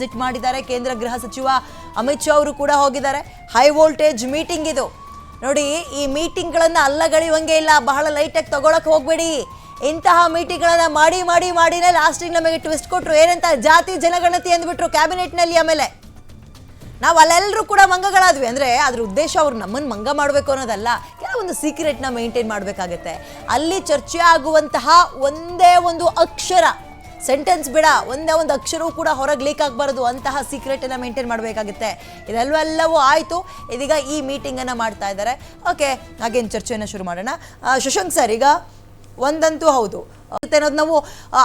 Visit ಮಾಡಿದ್ದಾರೆ. ಕೇಂದ್ರ ಗೃಹ ಸಚಿವ ಅಮಿತ್ ಶಾ ಅವರು ಕೂಡ ಹೋಗಿದ್ದಾರೆ. ಹೈ ವೋಲ್ಟೇಜ್ ಮೀಟಿಂಗ್ ಇದು. ನೋಡಿ, ಈ ಮೀಟಿಂಗ್ಗಳನ್ನು ಅಲ್ಲಗಳಿವಂಗೆ ಇಲ್ಲ. ಬಹಳ ಲೈಟಾಗಿ ತಗೊಳಕ್ ಹೋಗ್ಬೇಡಿ. ಇಂತಹ ಮೀಟಿಂಗ್ಗಳನ್ನು ಮಾಡಿ ಮಾಡಿ, ಮಾಡಿನೇ ಲಾಸ್ಟಿಗೆ ನಮಗೆ ಟ್ವಿಸ್ಟ್ ಕೊಟ್ಟರು ಏನಂತ ಜಾತಿ ಜನಗಣತಿ ಅಂದ್ಬಿಟ್ರು ಕ್ಯಾಬಿನೆಟ್ನಲ್ಲಿ ಆಮೇಲೆ. ನಾವು ಅಲ್ಲೆಲ್ಲರೂ ಕೂಡ ಮಂಗಗಳಾದ್ವಿ. ಅಂದರೆ ಅದ್ರ ಉದ್ದೇಶ ಅವ್ರು ನಮ್ಮನ್ನು ಮಂಗ ಮಾಡಬೇಕು ಅನ್ನೋದಲ್ಲ. ಕೆಲವೊಂದು ಸೀಕ್ರೆಟ್ನ ಮೇಂಟೈನ್ ಮಾಡಬೇಕಾಗತ್ತೆ. ಅಲ್ಲಿ ಚರ್ಚೆ ಆಗುವಂತಹ ಒಂದೇ ಒಂದು ಅಕ್ಷರ. ಸೆಂಟೆನ್ಸ್ ಬಿಡ ಒಂದೇ ಒಂದು ಅಕ್ಷರವೂ ಕೂಡ ಹೊರಗೆ ಲೀಕ್ ಆಗಬಾರ್ದು ಅಂತಹ ಸೀಕ್ರೆಟನ್ನು ಮೇಂಟೈನ್ ಮಾಡಬೇಕಾಗುತ್ತೆ. ಇದೆಲ್ಲವೆಲ್ಲವೂ ಆಯಿತು. ಇದೀಗ ಈ ಮೀಟಿಂಗನ್ನು ಮಾಡ್ತಾ ಇದ್ದಾರೆ. ಓಕೆ ಹಾಗೇನು ಚರ್ಚೆಯನ್ನು ಶುರು ಮಾಡೋಣ. ಶಶಾಂಕ್ ಸರ್ ಈಗ ಒಂದಂತೂ ಹೌದು. ಅನ್ನೋದು ನಾವು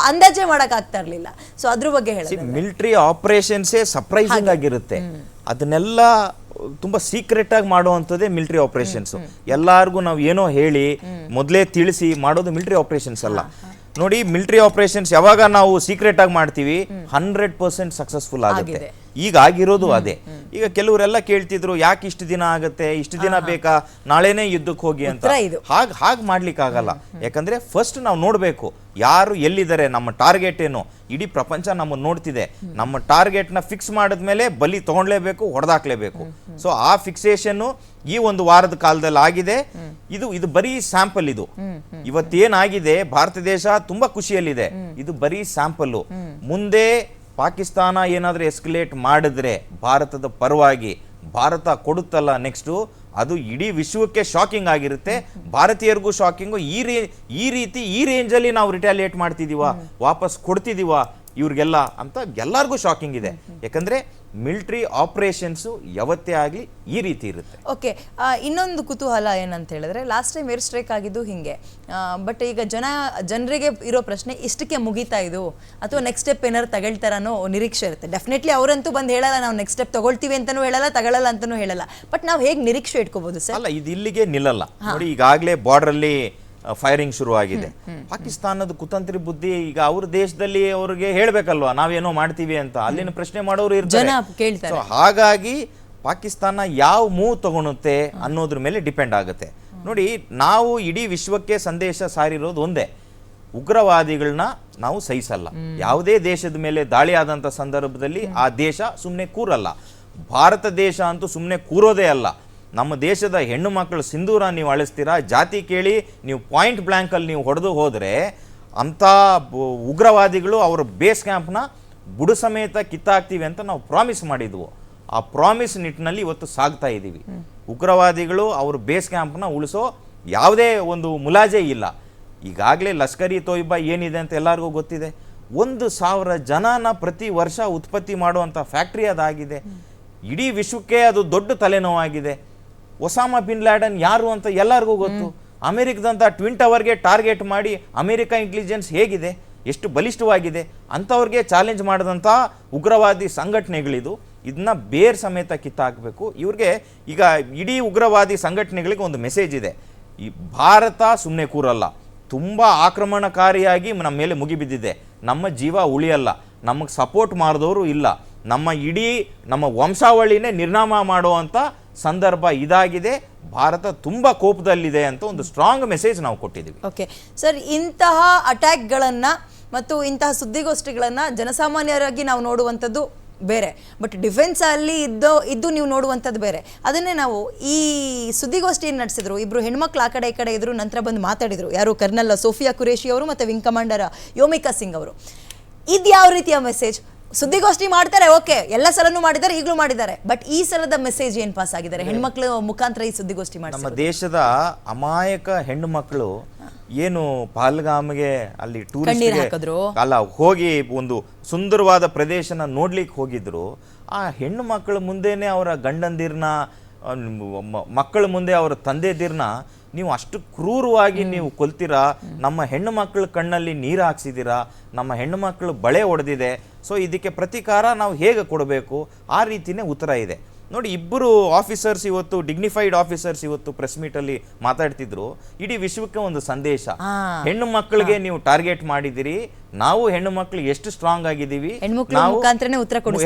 ಅಂದಾಜೆ ಮಾಡಕ್ ಆಗ್ತಾ ಇರಲಿಲ್ಲ. ಸೊ ಅದ್ರ ಬಗ್ಗೆ ಹೇಳಿ ಮಿಲಿಟರಿ ಆಪರೇಷನ್ಸೇ ಸರ್ಪ್ರೈಸಿಂಗ್ ಆಗಿರುತ್ತೆ. ಅದನ್ನೆಲ್ಲ ತುಂಬಾ ಸೀಕ್ರೆಟ್ ಆಗಿ ಮಾಡುವಂಥದ್ದೇ ಮಿಲಿಟರಿ ಆಪರೇಷನ್ಸ್ ಎಲ್ಲಾರ್ಗೂ ನಾವು ಏನೋ ಹೇಳಿ ಮೊದಲೇ ತಿಳಿಸಿ ಮಾಡೋದು ಮಿಲಿಟರಿ ಆಪರೇಷನ್ಸ್ ಅಲ್ಲ. ನೋಡಿ ಮಿಲಿಟರಿ ಆಪರೇಷನ್ಸ್ ಯಾವಾಗ ನಾವು ಸೀಕ್ರೆಟ್ ಆಗಿ ಮಾಡ್ತೀವಿ ಹಂಡ್ರೆಡ್ ಪರ್ಸೆಂಟ್ ಸಕ್ಸಸ್ಫುಲ್ ಆಗುತ್ತೆ. ಈಗ ಆಗಿರೋದು ಅದೇ. ಈಗ ಕೆಲವರೆಲ್ಲ ಕೇಳ್ತಿದ್ರು ಯಾಕೆ ಇಷ್ಟು ದಿನ ಆಗುತ್ತೆ ಇಷ್ಟು ದಿನ ಬೇಕಾ ನಾಳೆನೇ ಯುದ್ಧಕ್ಕೆ ಹೋಗಿ ಅಂತ. ಹಾಗೆ ಹಾಗೆ ಮಾಡ್ಲಿಕ್ಕೆ ಆಗಲ್ಲ ಯಾಕಂದ್ರೆ ಫಸ್ಟ್ ನಾವು ನೋಡಬೇಕು ಯಾರು ಎಲ್ಲಿದ್ದಾರೆ ನಮ್ಮ ಟಾರ್ಗೆಟ್ ಏನು ಇಡೀ ಪ್ರಪಂಚ ನಮ್ಮನ್ನು ನೋಡ್ತಿದೆ. ನಮ್ಮ ಟಾರ್ಗೆಟ್ನ ಫಿಕ್ಸ್ ಮಾಡಿದ್ಮೇಲೆ ಬಲಿ ತೊಗೊಳ್ಲೇಬೇಕು ಹೊಡೆದಾಕ್ಲೇಬೇಕು. ಸೊ ಆ ಫಿಕ್ಸೇಷನ್ನು ಈ ಒಂದು ವಾರದ ಕಾಲದಲ್ಲಿ ಆಗಿದೆ. ಇದು ಇದು ಬರೀ ಸ್ಯಾಂಪಲ್ ಇದು. ಇವತ್ತೇನಾಗಿದೆ, ಭಾರತ ದೇಶ ತುಂಬಾ ಖುಷಿಯಲ್ಲಿದೆ. ಇದು ಬರೀ ಸ್ಯಾಂಪಲ್ ಮುಂದೆ ಪಾಕಿಸ್ತಾನ ಏನಾದರೂ ಎಸ್ಕಲೇಟ್ ಮಾಡಿದ್ರೆ ಭಾರತದ ಪರವಾಗಿ ಭಾರತ ಕೊಡುತ್ತಲ್ಲ ನೆಕ್ಸ್ಟು ಅದು ಇಡೀ ವಿಶ್ವಕ್ಕೆ ಶಾಕಿಂಗ್ ಆಗಿರುತ್ತೆ. ಭಾರತೀಯರಿಗೂ ಶಾಕಿಂಗು ಈ ರೇ ಈ ರೀತಿ ಈ ರೇಂಜಲ್ಲಿ ನಾವು ರಿಟ್ಯಾಲಿಯೇಟ್ ಮಾಡ್ತಿದ್ದೀವ ವಾಪಸ್ ಕೊಡ್ತಿದೀವ ಇವ್ರಿಗೆಲ್ಲ ಅಂತ ಎಲ್ಲರಿಗೂ ಶಾಕಿಂಗ್ ಇದೆ. ಯಾಕಂದ್ರೆ ಮಿಲಿಟರಿ ಆಪರೇಷನ್ಸು ಯಾವತ್ತೇ ಆಗಲಿ ಈ ರೀತಿ ಇರುತ್ತೆ. ಓಕೆ ಇನ್ನೊಂದು ಕುತೂಹಲ ಏನಂತ ಹೇಳಿದ್ರೆ ಲಾಸ್ಟ್ ಟೈಮ್ ಏರ್ ಸ್ಟ್ರೈಕ್ ಆಗಿದ್ದು ಹಿಂಗೆ. ಬಟ್ ಈಗ ಜನ ಜನರಿಗೆ ಇರೋ ಪ್ರಶ್ನೆ ಇಷ್ಟಕ್ಕೆ ಮುಗೀತಾ ಇದು? ಅಥವಾ ನೆಕ್ಸ್ಟ್ ಸ್ಟೆಪ್ ಏನಾರು ತಗೊಳ್ತಾರನೋ ನಿರೀಕ್ಷೆ ಇರುತ್ತೆ. ಡೆಫಿನೆಟ್ಲಿ ಅವರಂತೂ ಬಂದು ಹೇಳಲ್ಲ ನಾವು ನೆಕ್ಸ್ಟ್ ಸ್ಟೆಪ್ ತಗೊಳ್ತೀವಿ ಅಂತಲೂ ಹೇಳಲ್ಲ ತಗೊಳ್ಳಲ್ಲ ಅಂತಲೂ ಹೇಳಲ್ಲ. ಬಟ್ ನಾವು ಹೇಗೆ ನಿರೀಕ್ಷೆ ಇಟ್ಕೋಬಹುದು ಸರ್? ಅಲ್ಲ ಇದು ಇಲ್ಲಿಗೆ ನಿಲ್ಲಲ್ಲ ನೋಡಿ ಈಗಾಗಲೇ ಬಾರ್ಡರ್ ಅಲ್ಲಿ ಫೈರಿಂಗ್ ಶುರುವಾಗಿದೆ. ಪಾಕಿಸ್ತಾನದ ಕುತಂತ್ರಿ ಬುದ್ಧಿ ಈಗ ಅವ್ರ ದೇಶದಲ್ಲಿ ಅವ್ರಿಗೆ ಹೇಳ್ಬೇಕಲ್ವಾ ನಾವೇನೋ ಮಾಡ್ತೀವಿ ಅಂತ. ಅಲ್ಲಿನ ಪ್ರಶ್ನೆ ಮಾಡೋರು ಇರ್ತಾರೆ. ಹಾಗಾಗಿ ಪಾಕಿಸ್ತಾನ ಯಾವ ಮೂವ್ ತಗೊಳುತ್ತೆ ಅನ್ನೋದ್ರ ಮೇಲೆ ಡಿಪೆಂಡ್ ಆಗುತ್ತೆ. ನೋಡಿ ನಾವು ಇಡೀ ವಿಶ್ವಕ್ಕೆ ಸಂದೇಶ ಸಾರಿರೋದು ಒಂದೇ. ಉಗ್ರವಾದಿಗಳನ್ನ ನಾವು ಸಹಿಸಲ್ಲ. ಯಾವುದೇ ದೇಶದ ಮೇಲೆ ದಾಳಿ ಆದಂತ ಸಂದರ್ಭದಲ್ಲಿ ಆ ದೇಶ ಸುಮ್ಮನೆ ಕೂರಲ್ಲ. ಭಾರತ ದೇಶ ಅಂತೂ ಸುಮ್ಮನೆ ಕೂರೋದೇ ಅಲ್ಲ. ನಮ್ಮ ದೇಶದ ಹೆಣ್ಣು ಮಕ್ಕಳು ಸಿಂಧೂರ ನೀವು ಅಳಿಸ್ತೀರಾ? ಜಾತಿ ಕೇಳಿ ನೀವು ಪಾಯಿಂಟ್ ಬ್ಲ್ಯಾಂಕಲ್ಲಿ ನೀವು ಹೊಡೆದು ಹೋದರೆ ಅಂಥ ಉಗ್ರವಾದಿಗಳು ಅವರ ಬೇಸ್ ಕ್ಯಾಂಪ್ನ ಬುಡ ಸಮೇತ ಕಿತ್ತಾಕ್ತೀವಿ ಅಂತ ನಾವು ಪ್ರಾಮಿಸ್ ಮಾಡಿದ್ವು. ಆ ಪ್ರಾಮಿಸ್ ನಿಟ್ಟಿನಲ್ಲಿ ಇವತ್ತು ಸಾಗ್ತಾ ಇದ್ದೀವಿ. ಉಗ್ರವಾದಿಗಳು ಅವ್ರ ಬೇಸ್ ಕ್ಯಾಂಪ್ನ ಉಳಿಸೋ ಯಾವುದೇ ಒಂದು ಮುಲಾಜೆ ಇಲ್ಲ. ಈಗಾಗಲೇ ಲಷ್ಕರಿ ತೋಯ್ಬಾ ಏನಿದೆ ಅಂತ ಎಲ್ಲರಿಗೂ ಗೊತ್ತಿದೆ. ಒಂದು ಸಾವಿರ ಜನನ ಪ್ರತಿ ವರ್ಷ ಉತ್ಪತ್ತಿ ಮಾಡುವಂಥ ಫ್ಯಾಕ್ಟ್ರಿ ಅದಾಗಿದೆ. ಇಡೀ ವಿಶ್ವಕ್ಕೆ ಅದು ದೊಡ್ಡ ತಲೆನೋವಾಗಿದೆ. ಒಸಾಮಾ ಬಿನ್ ಲ್ಯಾಡನ್ ಯಾರು ಅಂತ ಎಲ್ಲರಿಗೂ ಗೊತ್ತು. ಅಮೆರಿಕದಂಥ ಟ್ವಿನ್ ಟವರ್ಗೆ ಟಾರ್ಗೆಟ್ ಮಾಡಿ ಅಮೆರಿಕ ಇಂಟೆಲಿಜೆನ್ಸ್ ಹೇಗಿದೆ, ಎಷ್ಟು ಬಲಿಷ್ಠವಾಗಿದೆ ಅಂಥವ್ರಿಗೆ ಚಾಲೆಂಜ್ ಮಾಡಿದಂಥ ಉಗ್ರವಾದಿ ಸಂಘಟನೆಗಳಿದು. ಇದನ್ನ ಬೇರ್ ಸಮೇತ ಕಿತ್ತಾಕಬೇಕು. ಇವ್ರಿಗೆ ಈಗ ಇಡೀ ಉಗ್ರವಾದಿ ಸಂಘಟನೆಗಳಿಗೆ ಒಂದು ಮೆಸೇಜ್ ಇದೆ. ಈ ಭಾರತ ಸುಮ್ಮನೆ ಕೂರಲ್ಲ. ತುಂಬ ಆಕ್ರಮಣಕಾರಿಯಾಗಿ ನಮ್ಮ ಮೇಲೆ ಮುಗಿಬಿದ್ದಿದೆ. ನಮ್ಮ ಜೀವ ಉಳಿಯಲ್ಲ. ನಮಗೆ ಸಪೋರ್ಟ್ ಮಾಡಿದವರು ಇಲ್ಲ. ನಮ್ಮ ಇಡೀ ನಮ್ಮ ವಂಶಾವಳಿನೇ ನಿರ್ನಾಮ ಮಾಡುವಂಥ ಸಂದರ್ಭ ಇದಾಗಿದೆ. ಭಾರತ ತುಂಬ ಕೋಪದಲ್ಲಿದೆ ಅಂತ ಒಂದು ಸ್ಟ್ರಾಂಗ್ ಮೆಸೇಜ್ ನಾವು ಕೊಟ್ಟಿದ್ದೀವಿ. ಓಕೆ ಸರ್ ಇಂತಹ ಅಟ್ಯಾಕ್ಗಳನ್ನು ಮತ್ತು ಇಂತಹ ಸುದ್ದಿಗೋಷ್ಠಿಗಳನ್ನು ಜನಸಾಮಾನ್ಯರಾಗಿ ನಾವು ನೋಡುವಂಥದ್ದು ಬೇರೆ. ಬಟ್ ಡಿಫೆನ್ಸ್ ಅಲ್ಲಿ ಇದ್ದೋ, ಇದ್ದು ನೀವು ನೋಡುವಂಥದ್ದು ಬೇರೆ. ಅದನ್ನೇ ನಾವು ಈ ಸುದ್ದಿಗೋಷ್ಠಿಯನ್ನು ನಡೆಸಿದ್ರು? ಇಬ್ಬರು ಹೆಣ್ಮಕ್ಳು ಆ ಕಡೆ ಈ ಕಡೆ ಇದ್ರು, ನಂತರ ಬಂದು ಮಾತಾಡಿದರು. ಯಾರು? ಕರ್ನಲ್ ಸೋಫಿಯಾ ಕುರೇಶಿ ಅವರು ಮತ್ತು ವಿಂಗ್ ಕಮಾಂಡರ್ ಯೋಮಿಕಾ ಸಿಂಗ್ ಅವರು. ಇದು ಯಾವ ರೀತಿಯ ಮೆಸೇಜ್ ಸುದ್ದಿಗೋಷ್ಠಿ ಮಾಡ್ತಾರೆ ಓಕೆ. ಎಲ್ಲ ಸಲನೂ ಮಾಡಿದ್ದಾರೆ ಈಗಲೂ ಮಾಡಿದ್ದಾರೆ. ಬಟ್ ಈ ಸಲದ ಮೆಸೇಜ್ ಏನ್ ಪಾಸ್ ಆಗಿದ್ದಾರೆ? ಹೆಣ್ಮಕ್ಳು ಮುಖಾಂತರ ಈ ಸುದ್ದಿಗೋಷ್ಠಿ ನಮ್ಮ ಮಾಡಿದ್ದಾರೆ ದೇಶದ ಅಮಾಯಕ ಹೆಣ್ಣು ಮಕ್ಕಳು ಏನು ಪಾಲ್ಗಾಮ್ಗೆ ಅಲ್ಲಿ ಟೂರಿಸ್ಟ್ ಹಾಕಿದ್ರು. ಅಲ್ಲ ಹೋಗಿ ಒಂದು ಸುಂದರವಾದ ಪ್ರದೇಶನ ನೋಡ್ಲಿಕ್ಕೆ ಹೋಗಿದ್ರು. ಆ ಹೆಣ್ಣು ಮಕ್ಕಳ ಮುಂದೆನೆ ಅವರ ಗಂಡಂದಿರ್ನ ಮಕ್ಕಳ ಮುಂದೆ ಅವರ ತಂದೆದಿರ್ನ ನೀವು ಅಷ್ಟು ಕ್ರೂರವಾಗಿ ನೀವು ಕೊಲ್ತೀರಾ? ನಮ್ಮ ಹೆಣ್ಣು ಮಕ್ಕಳ ಕಣ್ಣಲ್ಲಿ ನೀರು ಹಾಕ್ಸಿದ್ದೀರಾ ನಮ್ಮ ಹೆಣ್ಣು ಮಕ್ಕಳು ಬಳೆ ಒಡೆದಿದೆ. ಸೊ ಇದಕ್ಕೆ ಪ್ರತೀಕಾರ ನಾವು ಹೇಗೆ ಕೊಡಬೇಕು? ಆ ರೀತಿನೇ ಉತ್ತರ ಇದೆ. ನೋಡಿ ಇಬ್ಬರು ಆಫೀಸರ್ಸ್ ಇವತ್ತು ಡಿಗ್ನಿಫೈಡ್ ಆಫೀಸರ್ಸ್ ಇವತ್ತು ಪ್ರೆಸ್ ಮೀಟ್ ಅಲ್ಲಿ ಮಾತಾಡ್ತಿದ್ರು. ಇಡೀ ವಿಶ್ವಕ್ಕೆ ಒಂದು ಸಂದೇಶ. ಹೆಣ್ಣು ಮಕ್ಕಳಿಗೆ ನೀವು ಟಾರ್ಗೆಟ್ ಮಾಡಿದಿರಿ. ನಾವು ಹೆಣ್ಣು ಮಕ್ಕಳು ಎಷ್ಟು ಸ್ಟ್ರಾಂಗ್ ಆಗಿದ್ದೀವಿ.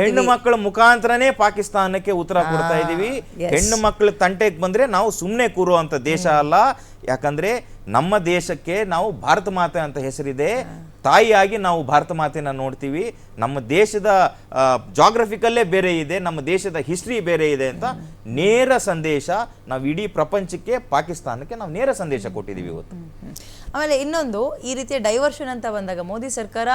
ಹೆಣ್ಣು ಮಕ್ಕಳ ಮುಖಾಂತರನೇ ಪಾಕಿಸ್ತಾನಕ್ಕೆ ಉತ್ತರ ಕೊಡ್ತಾ ಇದೀವಿ. ಹೆಣ್ಣು ಮಕ್ಕಳ ತಂಟೆಗೆ ಬಂದ್ರೆ ನಾವು ಸುಮ್ಮನೆ ಕೂರುವಂತ ದೇಶ ಅಲ್ಲ. ಯಾಕಂದ್ರೆ ನಮ್ಮ ದೇಶಕ್ಕೆ ನಾವು ಭಾರತ ಮಾತೆ ಅಂತ ಹೆಸರಿದೆ. ತಾಯಿಯಾಗಿ ನಾವು ಭಾರತ ಮಾತೆನ ನೋಡ್ತೀವಿ. ನಮ್ಮ ದೇಶದ ಜಾಗ್ರಫಿಕಲ್ಲೇ ಬೇರೆ ಇದೆ, ನಮ್ಮ ದೇಶದ ಹಿಸ್ಟ್ರಿ ಬೇರೆ ಇದೆ ಅಂತ ನೇರ ಸಂದೇಶ ನಾವು ಇಡೀ ಪ್ರಪಂಚಕ್ಕೆ ಪಾಕಿಸ್ತಾನಕ್ಕೆ ನಾವು ನೇರ ಸಂದೇಶ ಕೊಟ್ಟಿದ್ದೀವಿ ಇವತ್ತು. ಆಮೇಲೆ ಇನ್ನೊಂದು ಈ ರೀತಿಯ ಡೈವರ್ಷನ್ ಅಂತ ಬಂದಾಗ ಮೋದಿ ಸರ್ಕಾರ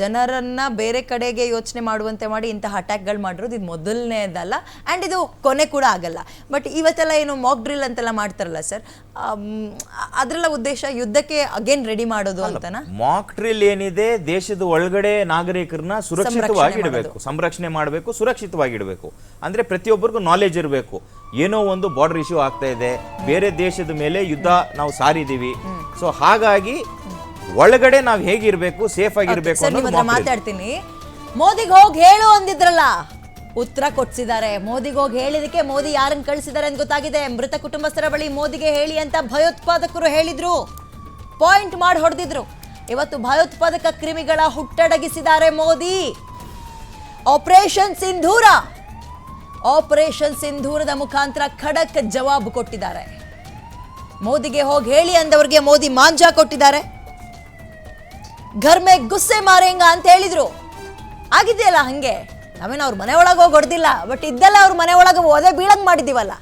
ಜನರನ್ನ ಬೇರೆ ಕಡೆಗೆ ಯೋಚನೆ ಮಾಡುವಂತೆ ಮಾಡಿ ಇಂತಹ ಅಟ್ಯಾಕ್ಗಳು ಮಾಡಿರೋದು ಇದು ಮೊದಲನೇದಲ್ಲ ಆ್ಯಂಡ್ ಇದು ಕೊನೆ ಕೂಡ ಆಗಲ್ಲ. ಬಟ್ ಇವತ್ತೆಲ್ಲ ಏನು ಮಾಕ್ ಡ್ರಿಲ್ ಅಂತೆಲ್ಲ ಮಾಡ್ತಾರಲ್ಲ ಸರ್ ಅದರಲ್ಲ ಉದ್ದೇಶ ಯುದ್ಧಕ್ಕೆ ಅಗೇನ್ ರೆಡಿ ಮಾಡೋದು ಅಂತನಾ? ಮಾಕ್ ಡ್ರಿಲ್ ಏನಿದೆ ದೇಶದ ಒಳಗಡೆ ನಾಗರಿಕರನ್ನ ಸುರಕ್ಷಿತವಾಗಿ ಇಡಬೇಕು. ಸಂರಕ್ಷಣೆ ಮಾಡಬೇಕು ಸುರಕ್ಷಿತವಾಗಿ ಇಡಬೇಕು. ಅಂದ್ರೆ ಪ್ರತಿಯೊಬ್ಬರಿಗೂ ನಾಲೆಜ್ ಇರಬೇಕು. ಏನೋ ಒಂದು ಬಾರ್ಡರ್ ಇಶ್ಯೂ ಆಗ್ತಾ ಇದೆ. ಬೇರೆ ದೇಶದ ಮೇಲೆ ಯುದ್ಧ ನಾವು ಸಾರಿದೀವಿ ಸೊ ಹಾಗಾಗಿ ಒಳಗಡೆ ನಾವು ಹೇಗಿರ್ಬೇಕು ಸೇಫ್ ಆಗಿರ್ಬೇಕು ಅನ್ನೋದು. ಮಾತಾಡ್ತೀನಿ. ಮೋದಿಗೆ ಹೋಗಿ ಹೇಳು ಅಂದಿದ್ರಲ್ಲ ಉತ್ತರ ಕೊಡ್ಸಿದ್ದಾರೆ ಮೋದಿಗೆ ಹೋಗಿ ಹೇಳಿದಕ್ಕೆ ಮೋದಿ ಯಾರನ್ನ ಕಳಿಸಿದ್ದಾರೆ ಅಂತ ಗೊತ್ತಾಗಿದೆ. ಮೃತ ಕುಟುಂಬಸ್ಥರ ಬಳಿ ಮೋದಿಗೆ ಹೇಳಿ ಅಂತ ಭಯೋತ್ಪಾದಕರು ಹೇಳಿದ್ರು. ಪಾಯಿಂಟ್ ಮಾಡಿ ಹೊಡೆದಿದ್ರು. ಇವತ್ತು ಭಯೋತ್ಪಾದಕ ಕ್ರಿಮಿಗಳ ಹುಟ್ಟಡಗಿಸಿದ್ದಾರೆ ಮೋದಿ. ಆಪರೇಷನ್ ಸಿಂಧೂರ ಆಪರೇಷನ್ ಸಿಂಧೂರದ ಮುಖಾಂತರ ಖಡಕ್ ಜವಾಬು ಕೊಟ್ಟಿದ್ದಾರೆ. ಮೋದಿಗೆ ಹೋಗಿ ಹೇಳಿ ಅಂದವರಿಗೆ ಮೋದಿ ಮಾಂಜಾ ಕೊಟ್ಟಿದ್ದಾರೆ. ಘರ್ಮೆ ಗುಸ್ಸೆ ಮಾರೇಂಗ ಅಂತ ಹೇಳಿದ್ರು. ಆಗಿದೆಯಲ್ಲ ಹಂಗೆ? ನಾವೇನು ಅವ್ರ ಮನೆ ಒಳಗೆ ಹೋಗಿ ಹೊಡೆದಿಲ್ಲ, ಬಟ್ ಇದ್ದೆಲ್ಲ ಅವ್ರ ಮನೆ ಒಳಗೆ ಒದೆ ಬೀಳಂಗ್ ಮಾಡಿದ್ದೀವಲ್ಲ.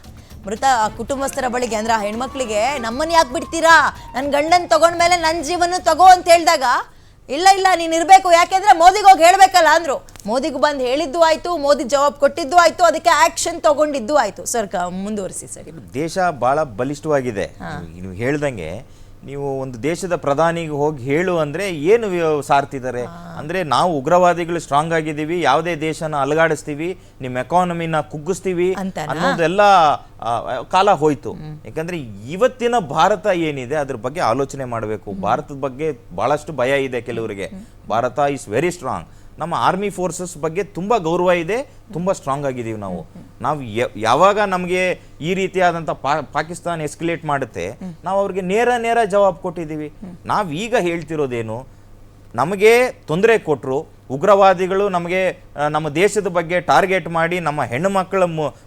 ಮೃತ ಕುಟುಂಬಸ್ಥರ ಬಳಿಗೆ ಅಂದ್ರೆ ಆ ಹೆಣ್ಮಕ್ಳಿಗೆ ನಮ್ಮನ್ನ ಯಾಕೆ ಬಿಡ್ತೀರಾ? ನನ್ನ ಗಂಡನ್ ತಗೊಂಡ್ಮೇಲೆ ನನ್ನ ಜೀವನ ತಗೋ ಅಂತ ಹೇಳಿದಾಗ ಇಲ್ಲ ಇಲ್ಲ ನೀನು ಇರಬೇಕು. ಯಾಕೆಂದ್ರೆ ಮೋದಿಗೆ ಹೋಗಿ ಹೇಳಬೇಕಲ್ಲ ಅಂದ್ರು. ಮೋದಿಗೆ ಬಂದು ಹೇಳಿದ್ದು ಆಯ್ತು ಮೋದಿ ಜವಾಬ್ ಕೊಟ್ಟಿದ್ದು ಆಯ್ತು ಅದಕ್ಕೆ ಆಕ್ಷನ್ ತಗೊಂಡಿದ್ದು ಆಯ್ತು. ಸರ್ ಮುಂದುವರಿಸಿ ಸರ್. ದೇಶ ಬಹಳ ಬಲಿಷ್ಠವಾಗಿದೆ. ನೀವು ಹೇಳ್ದಂಗೆ ನೀವು ಒಂದು ದೇಶದ ಪ್ರಧಾನಿಗೆ ಹೋಗಿ ಹೇಳು ಅಂದರೆ ಏನು ಸಾರ್ತಿದ್ದಾರೆ? ಅಂದ್ರೆ ನಾವು ಉಗ್ರವಾದಿಗಳು ಸ್ಟ್ರಾಂಗ್ ಆಗಿದ್ದೀವಿ ಯಾವುದೇ ದೇಶನ ಅಲಗಾಡಿಸ್ತೀವಿ ನಿಮ್ಮ ಎಕಾನಮಿನ ಕುಗ್ಗಿಸ್ತೀವಿ? ಅನ್ನೋದೆಲ್ಲ ಕಾಲ ಹೋಯ್ತು. ಯಾಕಂದ್ರೆ ಇವತ್ತಿನ ಭಾರತ ಏನಿದೆ ಅದ್ರ ಬಗ್ಗೆ ಆಲೋಚನೆ ಮಾಡಬೇಕು. ಭಾರತದ ಬಗ್ಗೆ ಬಹಳಷ್ಟು ಭಯ ಇದೆ ಕೆಲವರಿಗೆ. ಭಾರತ ಇಸ್ ವೆರಿ ಸ್ಟ್ರಾಂಗ್ ನಮ್ಮ ಆರ್ಮಿ ಫೋರ್ಸಸ್ ಬಗ್ಗೆ ತುಂಬ ಗೌರವ ಇದೆ, ತುಂಬ ಸ್ಟ್ರಾಂಗ್ ಆಗಿದ್ದೀವಿ ನಾವು. ನಾವು ಯಾವಾಗ ನಮಗೆ ಈ ರೀತಿಯಾದಂಥ ಪಾಕಿಸ್ತಾನ ಎಸ್ಕಲೇಟ್ ಮಾಡುತ್ತೆ, ನಾವು ಅವ್ರಿಗೆ ನೇರ ನೇರ ಜವಾಬ್ ಕೊಟ್ಟಿದ್ದೀವಿ. ನಾವು ಈಗ ಹೇಳ್ತಿರೋದೇನು, ನಮಗೆ ತೊಂದರೆ ಕೊಟ್ಟರು ಉಗ್ರವಾದಿಗಳು ನಮಗೆ ನಮ್ಮ ದೇಶದ ಬಗ್ಗೆ ಟಾರ್ಗೆಟ್ ಮಾಡಿ ನಮ್ಮ ಹೆಣ್ಣು ಮಕ್ಕಳ